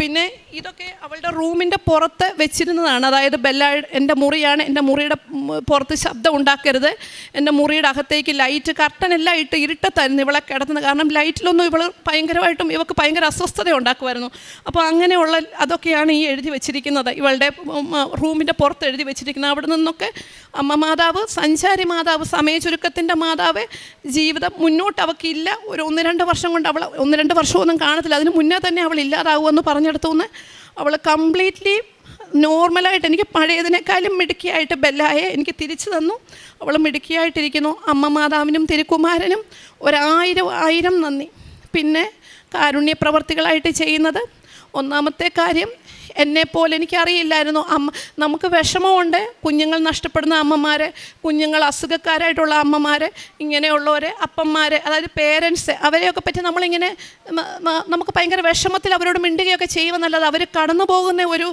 പിന്നെ ഇതൊക്കെ അവളുടെ റൂമിന്റെ പുറത്ത് വെച്ചിരുന്നതാണ്. അതായത് ബെല്ല എന്റെ മുറിയാണ്. എന്റെ മുറിയുടെ പുറത്ത് ശബ്ദം ഉണ്ടാക്കരുത്. എന്റെ മുറിയുടെ അകത്തേക്ക് ലൈറ്റ് കർട്ടൻ എല്ലാം ഇട്ട് ഇരുട്ടത്തായിരുന്നു ഇവളെ കിടത്തുന്നത്. കാരണം ലൈറ്റിലൊന്നും ഇവൾ ഭയങ്കരമായിട്ടും ഇവൾക്ക് ഭയങ്കര അസ്വസ്ഥത ഉണ്ടാക്കുമായിരുന്നു. അപ്പോൾ അങ്ങനെയുള്ള അതൊക്കെയാണ് ഈ എഴുതി വെച്ചിരിക്കുന്നത്. ഇവളുടെ റൂമിന്റെ പുറത്ത് എഴുതി വെച്ചിരിക്കുന്നത്. അവിടെ നിന്നൊക്കെ അമ്മ മാതാവ് സഞ്ചാരി മാതാവ് സമയ ചുരുക്കത്തിന്റെ മാതാവ് ജീവിതം മുന്നോട്ട് അവൾക്കില്ല ഒരു ഒന്ന് രണ്ട് വർഷം കൊണ്ട് അവൾ ഒന്ന് രണ്ട് വർഷമൊന്നും കാണത്തില്ല. അതിന് മുന്നേ തന്നെ അവൾ ഇല്ലാതാവുമെന്ന് പറഞ്ഞെടുത്തുനിന്ന് അവൾ കംപ്ലീറ്റ്ലി നോർമലായിട്ട് എനിക്ക് പഴയതിനേക്കാളും മിടുക്കിയായിട്ട് ബെല്ലായെ എനിക്ക് തിരിച്ചു തന്നു. അവൾ മിടുക്കിയായിട്ടിരിക്കുന്നു. അമ്മ മാതാവിനും തിരുക്കുമാരനും ഒരായിരം ആയിരം നന്ദി. പിന്നെ കാരുണ്യ പ്രവർത്തികളായിട്ട് ചെയ്യുന്നത് ഒന്നാമത്തെ കാര്യം എന്നെപ്പോലെ എനിക്കറിയില്ലായിരുന്നു. അമ്മ നമുക്ക് വിഷമമുണ്ട്. കുഞ്ഞുങ്ങൾ നഷ്ടപ്പെടുന്ന അമ്മമാരെ കുഞ്ഞുങ്ങൾ അസുഖക്കാരായിട്ടുള്ള അമ്മമാരെ ഇങ്ങനെയുള്ളവരെ അപ്പന്മാരെ അതായത് പേരൻസ് അവരെയൊക്കെ പറ്റി നമ്മളിങ്ങനെ നമുക്ക് ഭയങ്കര വിഷമത്തിൽ അവരോട് മിണ്ടുകയൊക്കെ ചെയ്യുമെന്നല്ലാതെ അവർ കടന്നു പോകുന്ന ഒരു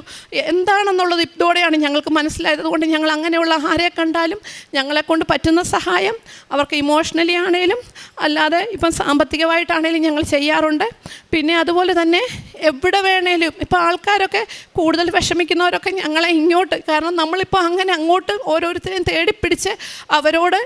എന്താണെന്നുള്ളത് ഇതോടെയാണ് ഞങ്ങൾക്ക് മനസ്സിലായത്. അതുകൊണ്ട് ഞങ്ങൾ അങ്ങനെയുള്ള ആരെ കണ്ടാലും ഞങ്ങളെക്കൊണ്ട് പറ്റുന്ന സഹായം അവർക്ക് ഇമോഷണലി ആണേലും അല്ലാതെ ഇപ്പം സാമ്പത്തികമായിട്ടാണേലും ഞങ്ങൾ ചെയ്യാറുണ്ട്. പിന്നെ അതുപോലെ തന്നെ എവിടെ വേണേലും ഇപ്പോൾ ആൾക്കാരൊക്കെ കൂടുതൽ വിഷമിക്കുന്നവരൊക്കെ ഞങ്ങളെ ഇങ്ങോട്ട് കാരണം നമ്മളിപ്പോൾ അങ്ങനെ അങ്ങോട്ട് ഓരോരുത്തരെയും തേടിപ്പിടിച്ച് അവരോട്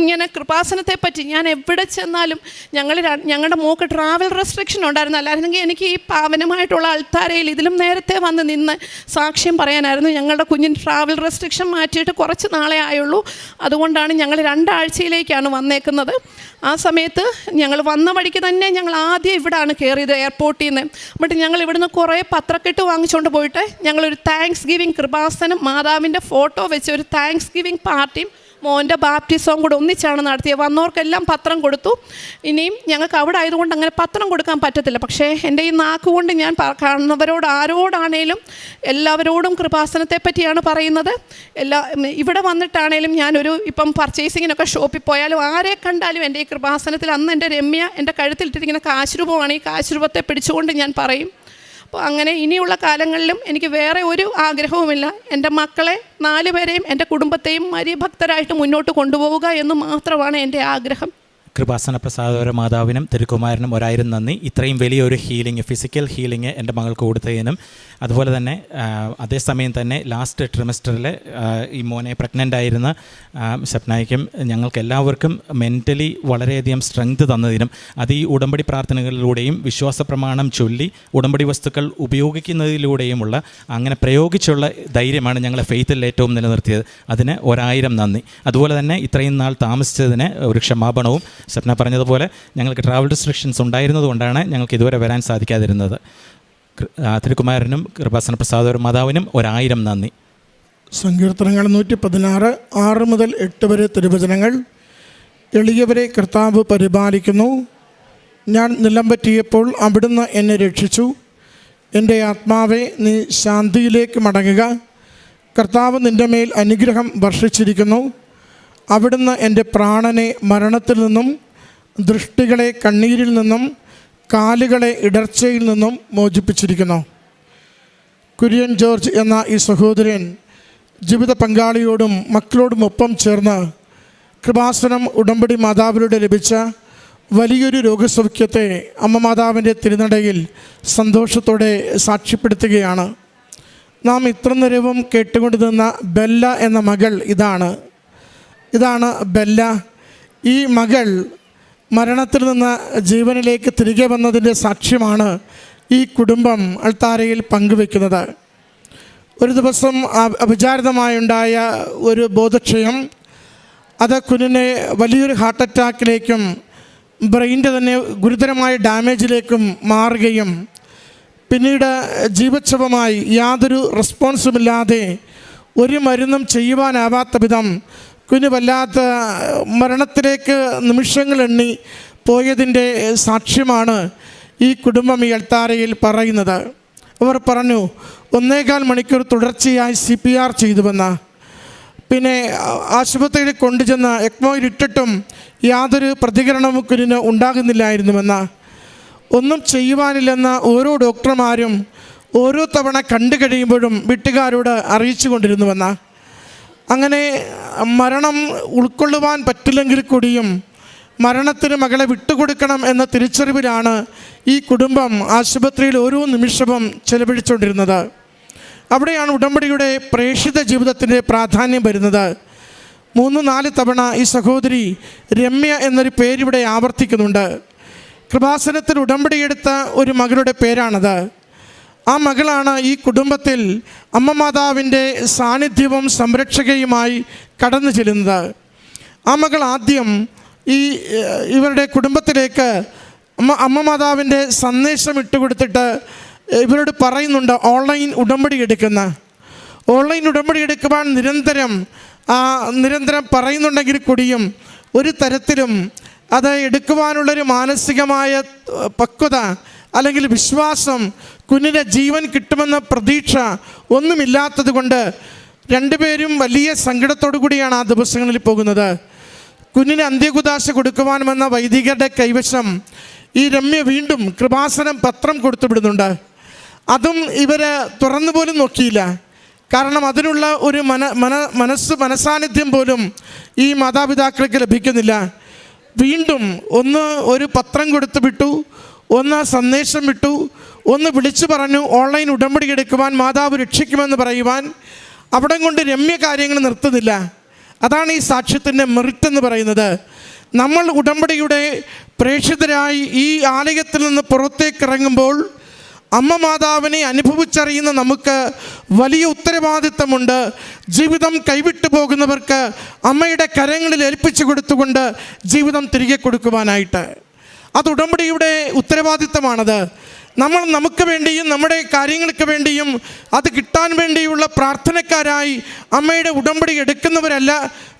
ഇങ്ങനെ കൃപാസനത്തെ പറ്റി ഞാൻ എവിടെ ചെന്നാലും ഞങ്ങൾ ഞങ്ങളുടെ മോക്ക് ട്രാവൽ റെസ്ട്രിക്ഷൻ ഉണ്ടായിരുന്നു. അല്ലായിരുന്നെങ്കിൽ എനിക്ക് ഈ പാവനമായിട്ടുള്ള അൾത്താരയിൽ ഇതിലും നേരത്തെ വന്ന് നിന്ന് സാക്ഷ്യം പറയാനായിരുന്നു. ഞങ്ങളുടെ കുഞ്ഞിന് ട്രാവൽ റെസ്ട്രിക്ഷൻ മാറ്റിയിട്ട് കുറച്ച് നാളെ ആയുള്ളൂ. അതുകൊണ്ടാണ് ഞങ്ങൾ രണ്ടാഴ്ചയിലേക്കാണ് വന്നേക്കുന്നത്. ആ സമയത്ത് ഞങ്ങൾ വന്ന വഴിക്ക് തന്നെ ഞങ്ങൾ ആദ്യം ഇവിടാണ് കയറിയത് എയർപോർട്ടിൽ നിന്ന് എന്നിട്ട് ഞങ്ങൾ ഇവിടുന്ന് കുറേ പത്രക്കെട്ട് വാങ്ങിച്ചുകൊണ്ട് പോയിട്ട് ഞങ്ങളൊരു താങ്ക്സ് ഗിവിങ് കൃപാസനം മാതാവിന്റെ ഫോട്ടോ വെച്ച് ഒരു താങ്ക്സ് ഗിവിങ് പാർട്ടിയും മോന്റെ ബാപ്റ്റിസവും കൂടെ ഒന്നിച്ചാണ് നടത്തിയത്. വന്നവർക്കെല്ലാം പത്രം കൊടുത്തു. ഇനിയും ഞങ്ങൾക്ക് അവിടെ ആയതുകൊണ്ട് അങ്ങനെ പത്രം കൊടുക്കാൻ പറ്റത്തില്ല. പക്ഷേ എന്റെ ഈ നാക്ക് കൊണ്ട് ഞാൻ കാണുന്നവരോട് ആരോടാണേലും എല്ലാവരോടും കൃപാസനത്തെ പറ്റിയാണ് പറയുന്നത്. എല്ലാ ഇവിടെ വന്നിട്ടാണേലും ഞാനൊരു ഇപ്പം പർച്ചേസിങ്ങിനൊക്കെ ഷോപ്പിൽ പോയാലും ആരെ കണ്ടാലും എന്റെ ഈ കൃപാസനത്തിൽ അന്ന് എന്റെ രമ്യ എന്റെ കഴുത്തിലിട്ടിരിക്കുന്ന കാശുരൂപമാണ്. ഈ കാശുരൂപത്തെ പിടിച്ചുകൊണ്ട് ഞാൻ പറയും. അപ്പോൾ അങ്ങനെ ഇനിയുള്ള കാലങ്ങളിലും എനിക്ക് വേറെ ഒരു ആഗ്രഹവുമില്ല. എന്റെ മക്കളെ നാലുപേരെയും എന്റെ കുടുംബത്തെയും മരിഭക്തരായിട്ട് മുന്നോട്ട് കൊണ്ടുപോവുക എന്ന് മാത്രമാണ് എന്റെ ആഗ്രഹം. കൃപാസന പ്രസാദോര മാതാവിനും തിരുക്കുമാരനും ഒരായിരം നന്ദി. ഇത്രയും വലിയൊരു ഹീലിംഗ് ഫിസിക്കൽ ഹീലിംഗ് എന്റെ മകൾക്ക് കൊടുത്തതിനും അതുപോലെ തന്നെ അതേസമയം തന്നെ ലാസ്റ്റ് ട്രിമസ്റ്ററിൽ ഈ മോനെ പ്രഗ്നന്റ് ആയിരുന്ന ആ, ഞങ്ങൾക്ക് എല്ലാവർക്കും മെന്റലി വളരെയധികം സ്ട്രെങ്ത് തന്നതിനും അത് ഈ ഉടമ്പടി പ്രാർത്ഥനകളിലൂടെയും വിശ്വാസ പ്രമാണം ചൊല്ലി ഉടമ്പടി വസ്തുക്കൾ ഉപയോഗിക്കുന്നതിലൂടെയുമുള്ള അങ്ങനെ പ്രയോഗിച്ചുള്ള ധൈര്യമാണ് ഞങ്ങളെ ഫെയ്ത്തിൽ ഏറ്റവും നിലനിർത്തിയത്. അതിന് ഒരായിരം നന്ദി. അതുപോലെ തന്നെ ഇത്രയും നാൾ താമസിച്ചതിന് ഒരു ക്ഷമാപണവും സ്വപ്ന പറഞ്ഞതുപോലെ ഞങ്ങൾക്ക് ട്രാവൽ റെസ്ട്രിക്ഷൻസ് ഉണ്ടായിരുന്നതുകൊണ്ടാണ് ഞങ്ങൾക്ക് ഇതുവരെ വരാൻ സാധിക്കാതിരുന്നത്. തിരുകുമാരനും കൃപാസന പ്രസാദ മാതാവിനും ഒരായിരം നന്ദി. സങ്കീർത്തനങ്ങൾ നൂറ്റി പതിനാറ് ആറ് മുതൽ എട്ട് വരെ തിരുവചനങ്ങൾ. എളിയവരെ കർത്താവ് പരിപാലിക്കുന്നു. ഞാൻ നിലം പറ്റിയപ്പോൾ അവിടുന്ന് എന്നെ രക്ഷിച്ചു. എന്റെ ആത്മാവെ നീ ശാന്തിയിലേക്ക് മടങ്ങുക. കർത്താവ് നിന്റെ മേൽ അനുഗ്രഹം വർഷിച്ചിരിക്കുന്നു. അവിടുന്ന് എന്റെ പ്രാണനെ മരണത്തിൽ നിന്നും ദൃഷ്ടികളെ കണ്ണീരിൽ നിന്നും കാലുകളെ ഇടർച്ചയിൽ നിന്നും മോചിപ്പിച്ചിരിക്കുന്നു. കുര്യൻ ജോർജ് എന്ന ഈ സഹോദരൻ ജീവിത പങ്കാളിയോടും മക്കളോടും ഒപ്പം ചേർന്ന് കൃപാസനം ഉടമ്പടി മാതാവിലൂടെ ലഭിച്ച വലിയൊരു രോഗസൗഖ്യത്തെ അമ്മ മാതാവിന്റെ തിരുനടയിൽ സന്തോഷത്തോടെ സാക്ഷ്യപ്പെടുത്തുകയാണ്. നാം ഇത്ര നേരവും കേട്ടുകൊണ്ടു നിന്ന ബെല്ല എന്ന മകൾ ഇതാണ്. ഇതാണ് ബെല്ല. ഈ മകൾ മരണത്തിൽ നിന്ന് ജീവനിലേക്ക് തിരികെ വന്നതിന്റെ സാക്ഷ്യമാണ് ഈ കുടുംബം അൾത്താരയിൽ പങ്കുവെക്കുന്നത്. ഒരു ദിവസം അവിചാരിതമായുണ്ടായ ഒരു ബോധക്ഷയം അത് കുഞ്ഞിനെ വലിയൊരു ഹാർട്ട് അറ്റാക്കിലേക്കും ബ്രെയിന്റെ തന്നെ ഗുരുതരമായ ഡാമേജിലേക്കും മാറുകയും പിന്നീട് ജീവച്ഛവമായി യാതൊരു റെസ്പോൺസുമില്ലാതെ ഒരു മരുന്നും ചെയ്യുവാനാവാത്ത വിധം കുഞ്ഞ് വല്ലാത്ത മരണത്തിലേക്ക് നിമിഷങ്ങൾ എണ്ണി പോയതിന്റെ സാക്ഷ്യമാണ് ഈ കുടുംബം ഈ അൾത്താരയിൽ പറയുന്നത്. അവർ പറഞ്ഞു ഒന്നേകാൽ മണിക്കൂർ തുടർച്ചയായി സി പി ആർ ചെയ്തുവെന്ന്. പിന്നെ ആശുപത്രിയിൽ കൊണ്ടുചെന്ന് എക്മോയിൽ ഇട്ടിട്ടും യാതൊരു പ്രതികരണവും കുഞ്ഞിന് ഉണ്ടാകുന്നില്ലായിരുന്നുവെന്ന. ഒന്നും ചെയ്യുവാനില്ലെന്ന ഓരോ ഡോക്ടർമാരും ഓരോ തവണ കണ്ടു കഴിയുമ്പോഴും വീട്ടുകാരോട് അറിയിച്ചു കൊണ്ടിരുന്നുവെന്ന് അങ്ങനെ മരണം ഉൾക്കൊള്ളുവാൻ പറ്റില്ലെങ്കിൽ കൂടിയും മരണത്തിന് മകളെ വിട്ടുകൊടുക്കണം എന്ന തിരിച്ചറിവിലാണ് ഈ കുടുംബം ആശുപത്രിയിൽ ഓരോ നിമിഷവും ചെലവഴിച്ചുകൊണ്ടിരുന്നത്. അവിടെയാണ് ഉടമ്പടിയുടെ പ്രേക്ഷിത ജീവിതത്തിന്റെ പ്രാധാന്യം വരുന്നത്. മൂന്ന് നാല് തവണ ഈ സഹോദരി രമ്യ എന്നൊരു പേരിവിടെ ആവർത്തിക്കുന്നുണ്ട്. കൃപാസനത്തിൽ ഉടമ്പടിയെടുത്ത ഒരു മകളുടെ പേരാണത്. ആ മകളാണ് ഈ കുടുംബത്തിൽ അമ്മ മാതാവിന്റെ സാന്നിധ്യവും സംരക്ഷകയുമായി കടന്നു ചെല്ലുന്നത്. ആ മകൾ ആദ്യം ഈ ഇവരുടെ കുടുംബത്തിലേക്ക് അമ്മ അമ്മ മാതാവിന്റെ സന്ദേശം ഇട്ടുകൊടുത്തിട്ട് ഇവരോട് പറയുന്നുണ്ട് ഓൺലൈൻ ഉടമ്പടി എടുക്കുന്ന. ഓൺലൈൻ ഉടമ്പടി എടുക്കുവാൻ നിരന്തരം നിരന്തരം പറയുന്നുണ്ടെങ്കിൽ കൂടിയും ഒരു തരത്തിലും അത് എടുക്കുവാനുള്ളൊരു മാനസികമായ പക്വത അല്ലെങ്കിൽ വിശ്വാസം കുഞ്ഞിന്റെ ജീവൻ കിട്ടുമെന്ന പ്രതീക്ഷ ഒന്നുമില്ലാത്തത് കൊണ്ട് രണ്ടുപേരും വലിയ സങ്കടത്തോടു കൂടിയാണ് ആ ദിവസങ്ങളിൽ പോകുന്നത്. കുഞ്ഞിന് അന്ത്യകുദാശ കൊടുക്കുവാനുമെന്ന വൈദികരുടെ കൈവശം ഈ രമ്യ വീണ്ടും കൃപാസനം പത്രം കൊടുത്തുവിടുന്നുണ്ട് അതും ഇവർ തുറന്നു പോലും നോക്കിയില്ല. കാരണം അതിനുള്ള ഒരു മന മന മനസ്സ് മനസാന്നിധ്യം പോലും ഈ മാതാപിതാക്കൾക്ക് ലഭിക്കുന്നില്ല. വീണ്ടും ഒന്ന് ഒരു പത്രം കൊടുത്തു വിട്ടു. ഒന്ന് സന്ദേശം വിട്ടു ഒന്ന് വിളിച്ചു പറഞ്ഞു ഓൺലൈൻ ഉടമ്പടി എടുക്കുവാൻ മാതാവ് രക്ഷിക്കുമെന്ന് പറയുവാൻ. അവിടം കൊണ്ട് രമ്യ കാര്യങ്ങൾ നിർത്തുന്നില്ല. അതാണ് ഈ സാക്ഷ്യത്തിന്റെ മെറിറ്റ് എന്ന് പറയുന്നത്. നമ്മൾ ഉടമ്പടിയുടെ പ്രേക്ഷിതരായി ഈ ആലയത്തിൽ നിന്ന് പുറത്തേക്ക് ഇറങ്ങുമ്പോൾ അമ്മ മാതാവിനെ അനുഭവിച്ചറിയുന്ന നമുക്ക് വലിയ ഉത്തരവാദിത്തമുണ്ട്. ജീവിതം കൈവിട്ടു പോകുന്നവർക്ക് അമ്മയുടെ കരങ്ങളിൽ ഏൽപ്പിച്ചു കൊടുത്തുകൊണ്ട് ജീവിതം തിരികെ കൊടുക്കുവാനായിട്ട്. അത് ഉടമ്പടിയുടെ ഉത്തരവാദിത്തമാണത്. നമ്മൾ നമുക്ക് വേണ്ടിയും നമ്മുടെ കാര്യങ്ങൾക്ക് വേണ്ടിയും അത് കിട്ടാൻ വേണ്ടിയുള്ള പ്രാർത്ഥനക്കാരായി അമ്മയുടെ ഉടമ്പടി എടുക്കുന്നവരല്ല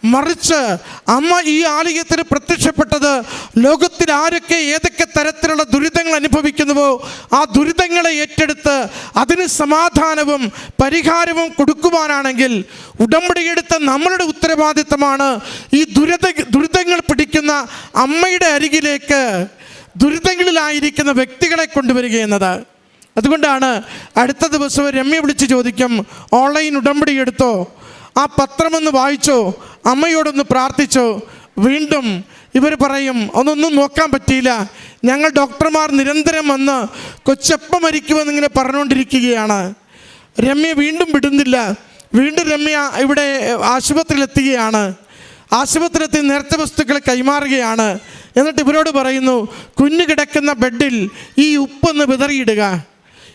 മറിച്ച് അമ്മ ഈ ആലയത്തിൽ പ്രത്യക്ഷപ്പെട്ടത് ലോകത്തിൽ ആരൊക്കെ ഏതൊക്കെ തരത്തിലുള്ള ദുരിതങ്ങൾ അനുഭവിക്കുന്നുവോ ആ ദുരിതങ്ങളെ ഏറ്റെടുത്ത് അതിന് സമാധാനവും പരിഹാരവും കൊടുക്കുവാനാണെങ്കിൽ ഉടമ്പടിയെടുത്ത നമ്മളുടെ ഉത്തരവാദിത്തമാണ് ഈ ദുരിത ദുരിതങ്ങൾ പിടിക്കുന്ന അമ്മയുടെ അരികിലേക്ക് ദുരിതങ്ങളിലായിരിക്കുന്ന വ്യക്തികളെ കൊണ്ടുവരിക എന്നത്. അതുകൊണ്ടാണ് അടുത്ത ദിവസം രമ്യ വിളിച്ച് ചോദിക്കും ഓൺലൈൻ ഉടമ്പടി എടുത്തോ? ആ പത്രമൊന്ന് വായിച്ചോ? അമ്മയോടൊന്ന് പ്രാർത്ഥിച്ചോ? വീണ്ടും ഇവർ പറയും അതൊന്നും നോക്കാൻ പറ്റിയില്ല. ഞങ്ങൾ ഡോക്ടർമാർ നിരന്തരം വന്ന് കൊച്ചെപ്പം മരിക്കുമെന്ന് ഇങ്ങനെ പറഞ്ഞുകൊണ്ടിരിക്കുകയാണ്. രമ്യ വീണ്ടും വിടുന്നില്ല. വീണ്ടും രമ്യ ഇവിടെ ആശുപത്രിയിലെത്തുകയാണ് ആശുപത്രിയിലെത്തി നേരത്തെ വസ്തുക്കൾ കൈമാറുകയാണ്. എന്നിട്ട് ഇവരോട് പറയുന്നു കുഞ്ഞു കിടക്കുന്ന ബെഡിൽ ഈ ഉപ്പൊന്ന് വിതറിയിടുക.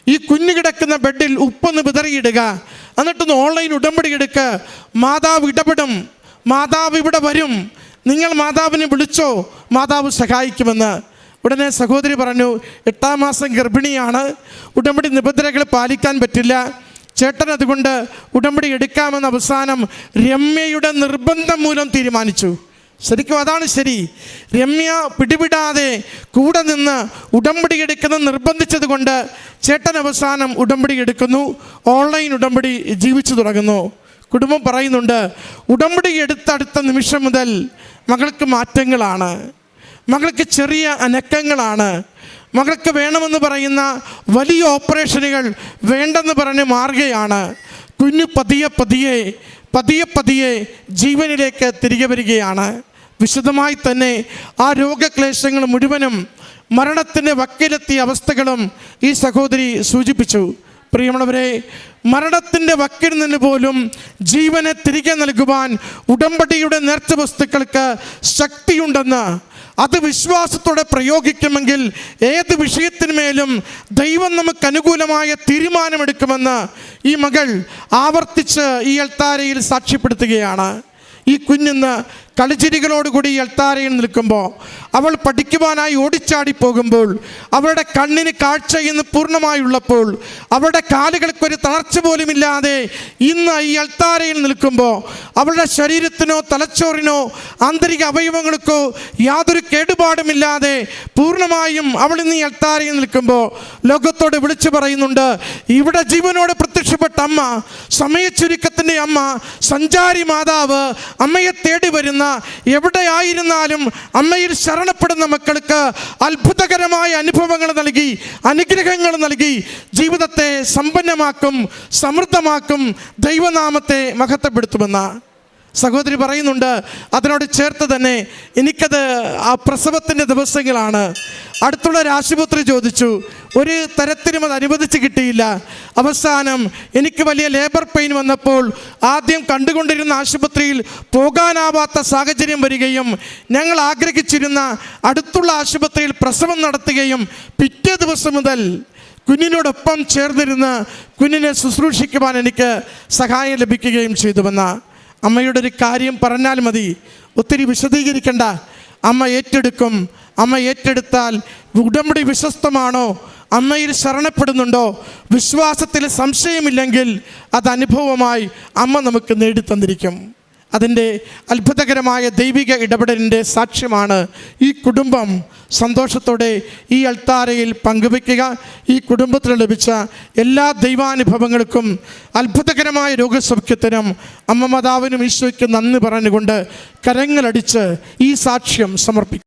ഈ കുഞ്ഞു കിടക്കുന്ന ബെഡിൽ ഉപ്പൊന്ന് വിതറിയിടുക. എന്നിട്ടൊന്ന് ഓൺലൈൻ ഉടമ്പടി എടുക്കുക മാതാവ് ഇടപെടും. മാതാവ് ഇവിടെ വരും. നിങ്ങൾ മാതാവിനെ വിളിച്ചോ? മാതാവ് സഹായിക്കുമെന്ന്. ഉടനെ സഹോദരി പറഞ്ഞു എട്ടാം മാസം ഗർഭിണിയാണ്. ഉടമ്പടി നിബന്ധനകൾ പാലിക്കാൻ പറ്റില്ല. ചേട്ടൻ അതുകൊണ്ട് ഉടമ്പടി എടുക്കാമെന്ന അവസാനം രമ്യയുടെ നിർബന്ധം മൂലം തീരുമാനിച്ചു. ശരിക്കും അതാണ് ശരി. രമ്യ പിടിവിടാതെ കൂടെ നിന്ന് ഉടമ്പടി എടുക്കുന്നത് നിർബന്ധിച്ചത് കൊണ്ട് ചേട്ടൻ അവസാനം ഉടമ്പടി എടുക്കുന്നു. ഓൺലൈൻ ഉടമ്പടി ജീവിച്ചു തുടങ്ങുന്നു. കുടുംബം പറയുന്നുണ്ട് ഉടമ്പടി എടുത്തടുത്ത നിമിഷം മുതൽ മകൾക്ക് മാറ്റങ്ങളാണ്. മകൾക്ക് ചെറിയ അനക്കങ്ങളാണ്. മകൾക്ക് വേണമെന്ന് പറയുന്ന വലിയ ഓപ്പറേഷനുകൾ വേണ്ടെന്ന് പറഞ്ഞ് മാറുകയാണ്. കുഞ്ഞു പതിയെ പതിയെ പതിയെ പതിയെ ജീവനിലേക്ക് തിരികെ വരികയാണ്. വിശദമായി തന്നെ ആ രോഗക്ലേശങ്ങൾ മുഴുവനും മരണത്തിന്റെ വക്കിലെത്തിയ അവസ്ഥകളും ഈ സഹോദരി സൂചിപ്പിച്ചു. പ്രിയമുള്ളവരെ മരണത്തിന്റെ വക്കിൽ നിന്ന് പോലും ജീവനെ തിരികെ നൽകുവാൻ ഉടമ്പടിയുടെ നേർച്ച വസ്തുക്കൾക്ക് ശക്തിയുണ്ടെന്ന് അത് വിശ്വാസത്തോടെ പ്രയോഗിക്കുമെങ്കിൽ ഏത് വിഷയത്തിന്മേലും ദൈവം നമുക്ക് അനുകൂലമായ തീരുമാനമെടുക്കുമെന്ന് ഈ മകൾ ആവർത്തിച്ച് ഈ അൽത്താരയിൽ സാക്ഷ്യപ്പെടുത്തുകയാണ്. ഈ കുഞ്ഞിന്ന് കളിച്ചിരികളോടുകൂടി കൂടി അൽത്താരയിൽ നിൽക്കുമ്പോൾ അവൾ പഠിക്കുവാനായി ഓടിച്ചാടി പോകുമ്പോൾ അവളുടെ കണ്ണിന് കാഴ്ച ഇന്ന് പൂർണമായുള്ളപ്പോൾ അവളുടെ കാലുകൾക്കൊരു തളർച്ച പോലുമില്ലാതെ ഇന്ന് ഈ എൽത്താരയിൽ നിൽക്കുമ്പോൾ അവളുടെ ശരീരത്തിനോ തലച്ചോറിനോ ആന്തരിക അവയവങ്ങൾക്കോ യാതൊരു കേടുപാടുമില്ലാതെ പൂർണമായും അവൾ ഇന്ന് എൽത്താരയിൽ നിൽക്കുമ്പോൾ ലോകത്തോട് വിളിച്ചു പറയുന്നുണ്ട് ഇവിടെ ജീവനോട് പ്രത്യക്ഷപ്പെട്ട അമ്മ സമയച്ചുരുക്കത്തിന്റെ അമ്മ സഞ്ചാരി മാതാവ് അമ്മയെ തേടി വരുന്ന എവിടെയായിരുന്നാലും അമ്മയിൽ ശരണപ്പെടുന്ന മക്കൾക്ക് അത്ഭുതകരമായ അനുഭവങ്ങൾ നൽകി അനുഗ്രഹങ്ങൾ നൽകി ജീവിതത്തെ സമ്പന്നമാക്കും സമൃദ്ധമാക്കും ദൈവനാമത്തെ മഹത്വപ്പെടുത്തുമെന്ന സഹോദരി പറയുന്നുണ്ട് അതിനോട് ചേർത്ത് തന്നെ എനിക്കത് ആ പ്രസവത്തിന്റെ ദിവസങ്ങളാണ്. അടുത്തുള്ള ഒരു ആശുപത്രി ചോദിച്ചു ഒരു തരത്തിലും അത് അനുവദിച്ച് കിട്ടിയില്ല. അവസാനം എനിക്ക് വലിയ ലേബർ പെയിൻ വന്നപ്പോൾ ആദ്യം കണ്ടുകൊണ്ടിരുന്ന ആശുപത്രിയിൽ പോകാനാവാത്ത സാഹചര്യം വരികയും ഞങ്ങൾ ആഗ്രഹിച്ചിരുന്ന അടുത്തുള്ള ആശുപത്രിയിൽ പ്രസവം നടത്തുകയും പിറ്റേ ദിവസം മുതൽ കുഞ്ഞിനോടൊപ്പം ചേർന്നിരുന്ന് കുഞ്ഞിനെ ശുശ്രൂഷിക്കുവാൻ എനിക്ക് സഹായം ലഭിക്കുകയും ചെയ്തുവെന്ന. അമ്മയുടെ ഒരു കാര്യം പറഞ്ഞാൽ മതി. ഒത്തിരി വിശദീകരിക്കണ്ട. അമ്മ ഏറ്റെടുക്കും. അമ്മ ഏറ്റെടുത്താൽ ഉടമ്പടി വിശ്വസ്തമാണോ? അമ്മയിൽ ശരണപ്പെടുന്നുണ്ടോ? വിശ്വാസത്തിൽ സംശയമില്ലെങ്കിൽ അത് അനുഭവമായി അമ്മ നമുക്ക് നേടിത്തന്നിരിക്കും. അതിന്റെ അത്ഭുതകരമായ ദൈവിക ഇടപെടലിന്റെ സാക്ഷ്യമാണ് ഈ കുടുംബം. സന്തോഷത്തോടെ ഈ അൾത്താരയിൽ പങ്കുവയ്ക്കുക. ഈ കുടുംബത്തിന് ലഭിച്ച എല്ലാ ദൈവാനുഭവങ്ങൾക്കും അത്ഭുതകരമായ രോഗസൗഖ്യത്തിനും അമ്മ മാതാവിനും ഈശോയ്ക്ക് നന്ദി പറഞ്ഞുകൊണ്ട് കരങ്ങളടിച്ച് ഈ സാക്ഷ്യം സമർപ്പിക്കും